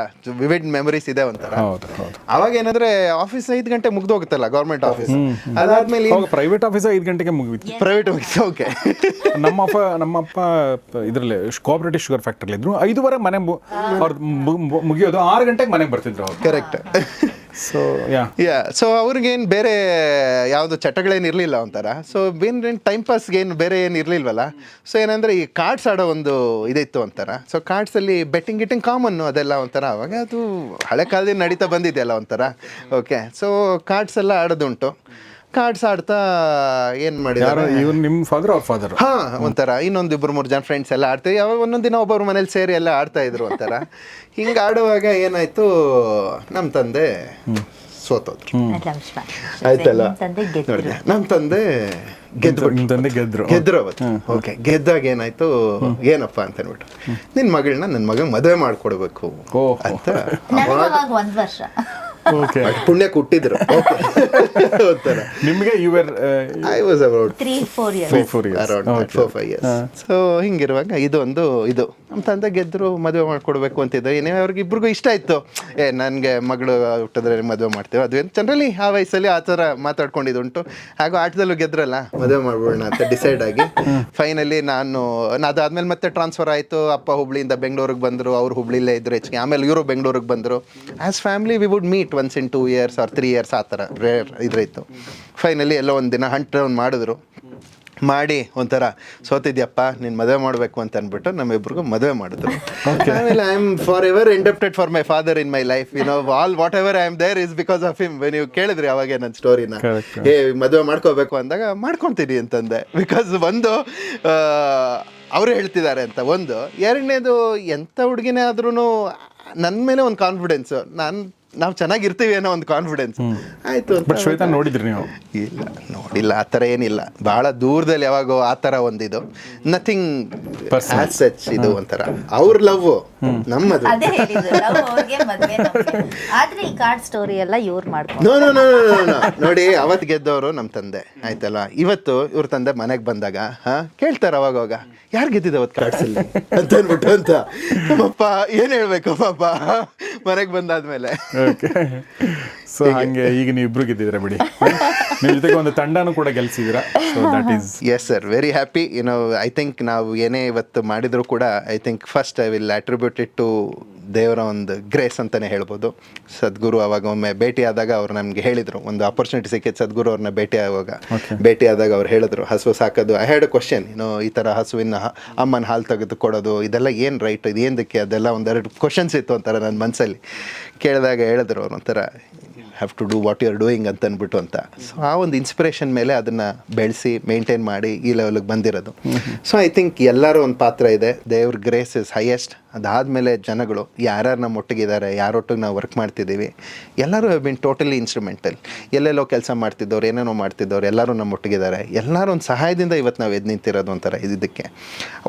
ವಿವಿಡ್ ಮೆಮರೀಸ್ ಇದೆ ಒಂಥರ. ಅವಾಗ ಏನಂದ್ರೆ ಆಫೀಸ್ ಐದು ಗಂಟೆ ಮುಗ್ದು ಹೋಗುತ್ತಲ್ಲ ಗೌರ್ಮೆಂಟ್ ಆಫೀಸ್ ಅದಾದ್ಮೇಲೆ ಪ್ರೈವೇಟ್ ಆಫೀಸ್ ಐದು ಗಂಟೆಗೆ ಮುಗಿತು ಪ್ರೈವೇಟ್ ಆಫೀಸ್ ಓಕೆ ನಮ್ಮ ಅಪ್ಪ ನಮ್ಮ ಅಪ್ಪ ಇದರಲ್ಲಿ ಕೋಆಪರೇಟಿವ್ ಶುಗರ್ ಫ್ಯಾಕ್ಟ್ರಿಲಿ ಇದ್ರು. ಐದುವರೆ ಮನೆ ಮು- ಅವ್ರದ್ದು ಮು- ಮು- ಮುಗಿಯೋದು ಆರು ಗಂಟೆಗೆ ಮನೆಗೆ ಬರ್ತಿದ್ರು ಅವ್ರು. ಕರೆಕ್ಟ್ ಸೊ ಯಾ ಸೊ ಅವ್ರಿಗೇನು ಬೇರೆ ಯಾವುದು ಚಟಗಳೇನು ಇರಲಿಲ್ಲ ಒಂಥರ. ಸೊ ಏನು ಟೈಮ್ ಪಾಸ್ಗೆ ಏನು ಬೇರೆ ಏನು ಇರಲಿಲ್ವಲ್ಲ? ಸೊ ಏನಂದರೆ ಈ ಕಾರ್ಡ್ಸ್ ಆಡೋ ಒಂದು ಇದಿತ್ತು ಒಂಥರ. ಸೊ ಕಾರ್ಡ್ಸಲ್ಲಿ ಬೆಟ್ಟಿಂಗ್ ಗಿಟ್ಟಿಂಗ್ ಕಾಮನ್ನು ಅದೆಲ್ಲ ಒಂಥರ. ಅವಾಗ ಅದು ಹಳೆ ಕಾಲದಿಂದ ನಡೀತಾ ಬಂದಿದೆಯಲ್ಲ ಒಂಥರ. ಓಕೆ ಸೊ ಕಾರ್ಡ್ಸ್ ಎಲ್ಲ ಆಡೋದುಂಟು. ಕಾರ್ಡ್ಸ್ ಆಡ್ತಾ ಏನು ಯಾರು ಮಾಡಿದ್ದಾರೆ ಇವ್ರು ನಿಮ್ಮ ಫಾದರ್ ಅವ್ರ ಫಾದರ್ ಹಾ ಒಂಥರ. ಇನ್ನೊಂದು ಇಬ್ಬರು ಮೂರು ಜನ ಫ್ರೆಂಡ್ಸ್ ಎಲ್ಲ ಆಡ್ತೀವಿ. ಯಾವಾಗ ಒಂದೊಂದು ದಿನ ಒಬ್ಬರು ಮನೇಲಿ ಸೇರಿ ಎಲ್ಲ ಆಡ್ತಾ ಇದ್ರು ಒಂಥರ. ಹಿಂಗೆ ಆಡುವಾಗ ಏನಾಯ್ತು ನಮ್ಮ ತಂದೆ ಸೋತೋದ್ರು. ಆಯ್ತಲ್ಲ? ನೋಡಿ ನಮ್ಮ ತಂದೆ ಗೆದ್ರು. ನಿಮ್ಮ ತಂದೆ ಗೆದ್ರು. ಗೆದ್ರು ಅವತ್ತು. ಓಕೆ ಗೆದ್ದಾಗ ಏನಾಯ್ತು ಏನಪ್ಪ ಅಂತ ಅನ್ಬಿಟ್ಟು ನಿನ್ ಮಗಳನ್ನ ನನ್ನ ಮಗ ಮದುವೆ ಮಾಡ್ಕೊಡ್ಬೇಕು. ಅಂತ ಓಕೆ ಅಷ್ಟ್ ಪುಣ್ಯಕ್ಕೆ ಹುಟ್ಟಿದ್ರು ಓಕೆ ಒಂಥರ. ನಿಮಗೆ your I was about three four years three four years around four five years so ಹಿಂಗಿರುವಾಗ ಇದೊಂದು ಇದು. ನಮ್ಮ ತಂದೆ ಗೆದ್ರು ಮದುವೆ ಮಾಡ್ಕೊಡ್ಬೇಕು ಅಂತಿದ್ರು. ಏನೇ ಅವ್ರಿಗೆ ಇಬ್ರಿಗೂ ಇಷ್ಟ ಇತ್ತು ಏ ನನಗೆ ಮಗಳು ಹುಟ್ಟಿದ್ರೆ ಮದುವೆ ಮಾಡ್ತೇವೆ. ಅದು ಜನರಲಿ ಆ ವಯಸ್ಸಲ್ಲಿ ಆ ಥರ ಮಾತಾಡ್ಕೊಂಡಿದ್ದುಂಟು. ಹಾಗೂ ಆಟದಲ್ಲೂ ಗೆದ್ರಲ್ಲ. ಮದುವೆ ಮಾಡ್ಬೋಣ ಅಂತ ಡಿಸೈಡ್ ಆಗಿ. ಫೈನಲಿ ನಾನು ನಾ- ಅದಾದ್ಮೇಲೆ ಮತ್ತೆ ಟ್ರಾನ್ಸ್ಫರ್ ಆಯಿತು. ಅಪ್ಪ ಹುಬ್ಳಿಯಿಂದ ಬೆಂಗಳೂರಿಗೆ ಬಂದರು. ಅವ್ರು ಹುಬ್ಳಿಲೇ ಇದ್ರು. ಹೆಚ್ಚಿಗೆ. ಆಮೇಲೆ ಇವರು ಬೆಂಗಳೂರಿಗೆ ಬಂದರು. As family we would meet once in two years or three years ಆ ಥರ ರೇರ್ ಇದ್ರಿತ್ತು. ಫೈನಲಿ ಎಲ್ಲೋ ಒಂದು ದಿನ ಹಂಟ್ ಡೌನ್ ಮಾಡಿದ್ರು. ಮಾಡಿ ಒಂಥರ ಸೋತಿದ್ಯಪ್ಪ ನೀನು ಮದುವೆ ಮಾಡಬೇಕು ಅಂತ ಅಂದ್ಬಿಟ್ಟು ನಮ್ಮಿಬ್ರಿಗೂ ಮದುವೆ ಮಾಡಿದ್ರು. ಆಮೇಲೆ I am forever indebted for my father in my life you know all whatever I am there is because of him ನೀವು ಕೇಳಿದ್ರಿ ಅವಾಗ ನನ್ನ ಸ್ಟೋರಿನ. ಏ ಮದುವೆ ಮಾಡ್ಕೋಬೇಕು ಅಂದಾಗ ಮಾಡ್ಕೊತೀನಿ ಅಂತಂದೆ. ಬಿಕಾಸ್ ಒಂದು ಅವರು ಹೇಳ್ತಿದ್ದಾರೆ ಅಂತ. ಒಂದು ಎರಡನೇದು ಎಂಥ ಹುಡುಗಿನೇ ಆದ್ರೂ ನನ್ನ ಮೇಲೆ ಒಂದು ಕಾನ್ಫಿಡೆನ್ಸು ನಾನು ನಾವು ಚೆನ್ನಾಗಿರ್ತೀವಿ ಅನ್ನೋ ಒಂದು ಕಾನ್ಫಿಡೆನ್ಸ್ ಆಯ್ತು ಅಂತ ಬಟ್ ಶ್ವೇತಾ ನೋಡಿದ್ರಿ ನೀವು? ಇಲ್ಲ ನೋಡಿಲ್ಲ ಆ ಥರ ಏನಿಲ್ಲ. ಭಾಳ ದೂರದಲ್ಲಿ ಯಾವಾಗೋ ಆ ಥರ ಒಂದಿದು. ನಥಿಂಗ್ ಆಸ್ ಸಚ್ ಇದು ಒಂಥರ. ಅವ್ರ ಲವ್ ನಮ್ಮದು. ಅದೇ ಹೇಳಿದ್ರು love ಅವ್ರಿಗೆ ಮದ್ವೆ ನಮ್ಗೆ. ಆದ್ರೆ ಈ ಕಾರ್ಡ್ ಸ್ಟೋರಿ ಎಲ್ಲ ಇವ್ರು ಮಾಡ್ಕೊಂಡು ನೋ ನೋ ನೋ ನೋಡಿ ಅವತ್ತು ಗೆದ್ದವರು ನಮ್ಮ ತಂದೆ. ಆಯ್ತಲ್ಲ ಇವತ್ತು ಇವ್ರ ತಂದೆ ಮನೆಗೆ ಬಂದಾಗ ಹಾ ಕೇಳ್ತಾರೆ ಅವಾಗ ಅವಾಗ. ಯಾರು ಗೆದ್ದಿದ್ದು ಅವತ್ತು ಕಾರ್ಡ್ಸಲ್ಲಿ ಅಂತ ಅಂದ್ಬಿಟ್ಟು ಅಂತ. ನಮ್ಮಪ್ಪ ಏನು ಹೇಳ್ಬೇಕು ಪಾಪ? ಮನೆಗೆ ಬಂದಾದ್ಮೇಲೆ. ಓಕೆ ಸೊ ಹಂಗೆ. ಈಗ ನೀವು ಇಬ್ರು ಗೆದ್ದಿದ್ದೀರಾ ಬಿಡಿ. ನಿಮ್ಮ ಜೊತೆಗೆ ಒಂದು ತಂಡನೂ ಕೂಡ ಗೆಲ್ಸಿದ್ದೀರಾ? So that is yes sir very happy no I think ನಾವು ಏನೇ ಇವತ್ತು ಮಾಡಿದ್ರು ಕೂಡ I think first I will attribute it to ದೇವರ ಒಂದು ಗ್ರೇಸ್ ಅಂತಲೇ ಹೇಳ್ಬೋದು. ಸದ್ಗುರು ಅವಾಗ ಒಮ್ಮೆ ಭೇಟಿ ಆದಾಗ ಅವ್ರು ನಮಗೆ ಹೇಳಿದರು ಒಂದು ಆಪರ್ಚುನಿಟಿ ಸಿಕ್ಕಿತ್ತು ಸದ್ಗುರು ಅವ್ರನ್ನ ಭೇಟಿ ಆಗುವಾಗ. ಭೇಟಿ ಆದಾಗ ಅವ್ರು ಹೇಳಿದ್ರು ಹಸು ಸಾಕೋದು. ಐ ಹ್ಯಾಡ್ ಅ ಕ್ವಶನ್ ಏನು ಈ ಥರ ಹಸುವಿನ ಅಮ್ಮನ ಹಾಲು ತೆಗೆದು ಕೊಡೋದು ಇದೆಲ್ಲ ಏನು ರೈಟ್ ಇದು ಏನಕ್ಕೆ ಅದೆಲ್ಲ ಒಂದೆರಡು ಕ್ವಶನ್ಸ್ ಇತ್ತು ಒಂಥರ ನನ್ನ ಮನಸ್ಸಲ್ಲಿ ಕೇಳಿದಾಗ ಹೇಳಿದ್ರು ಅವ್ರು ಒಂಥರ have to do what you are doing ಅಂತ. ಅಂದ್ಬಿಟ್ಟು ಅಂತ ಸೊ ಆ ಒಂದು ಇನ್ಸ್ಪಿರೇಷನ್ ಮೇಲೆ ಅದನ್ನು ಬೆಳೆಸಿ ಮೇಂಟೈನ್ ಮಾಡಿ ಈ ಲೆವೆಲ್ಗೆ ಬಂದಿರೋದು. ಸೊ ಐ ಥಿಂಕ್ ಎಲ್ಲರೂ ಒಂದು ಪಾತ್ರ ಇದೆ. ದೇವ್ರ ಗ್ರೇಸ್ ಇಸ್ ಹೈಯೆಸ್ಟ್ ಅದಾದಮೇಲೆ ಜನಗಳು ಯಾರ್ಯಾರು ನಮ್ಮ ಒಟ್ಟಿಗಿದ್ದಾರೆ ಯಾರೊಟ್ಟಿಗೆ ನಾವು ವರ್ಕ್ ಮಾಡ್ತಿದ್ದೀವಿ ಎಲ್ಲರೂ ಹ್ಯಾವ್ ಬಿನ್ ಟೋಟಲಿ ಇನ್ಸ್ಟ್ರೂಮೆಂಟಲ್ ಎಲ್ಲೆಲ್ಲೋ ಕೆಲಸ ಮಾಡ್ತಿದ್ದವ್ರು ಏನೇನೋ ಮಾಡ್ತಿದ್ದವ್ರು ಎಲ್ಲರೂ ನಮ್ಮ ಒಟ್ಟಿಗಿದ್ದಾರೆ. ಎಲ್ಲರೂ ಒಂದು ಸಹಾಯದಿಂದ ಇವತ್ತು ನಾವು ಎದ್ದು ನಿಂತಿರೋದು ಒಂಥರ ಇದಕ್ಕೆ.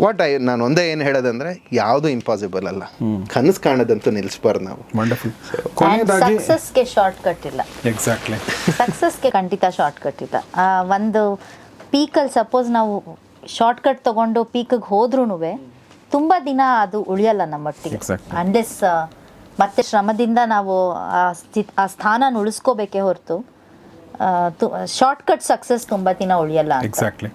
ವಾಟ್ ಐ ನಾನು ಒಂದೇ ಏನು ಹೇಳೋದಂದ್ರೆ ಯಾವುದು ಇಂಪಾಸಿಬಲ್ ಅಲ್ಲ. ಕನಸು ಕಾಣೋದಂತೂ ನಿಲ್ಲಿಸ್ಬಾರ್ದು ನಾವು. ಸಕ್ಸಸ್ಗೆ ಶಾರ್ಟ್ ಕಟ್ ಇಲ್ಲ. ಎಕ್ಸಾಕ್ಟ್ಲಿ ಸಕ್ಸಸ್ಗೆ ಖಂಡಿತ ಶಾರ್ಟ್ಕಟ್ ಇಲ್ಲ. ಒಂದು ಪೀಕಲ್ಲಿ ಸಪೋಸ್ ನಾವು ಶಾರ್ಟ್ಕಟ್ ತಗೊಂಡು ಪೀಕಿಗೆ ಹೋದ್ರೂ ತುಂಬ ದಿನ ಅದು ಉಳಿಯಲ್ಲ ನಮ್ಮೊಟ್ಟಿಗೆ. ಅಂಡೆಸ್ ಮತ್ತೆ ಶ್ರಮದಿಂದ ನಾವು ಆ ಸ್ಥಿತ್ ಆ ಸ್ಥಾನ ಉಳಿಸ್ಕೋಬೇಕೇ ಹೊರತು ಶಾರ್ಟ್ಕಟ್ ಸಕ್ಸಸ್ ತುಂಬ ದಿನ ಉಳಿಯಲ್ಲ ಎಕ್ಸಾಕ್ಟ್ಲಿ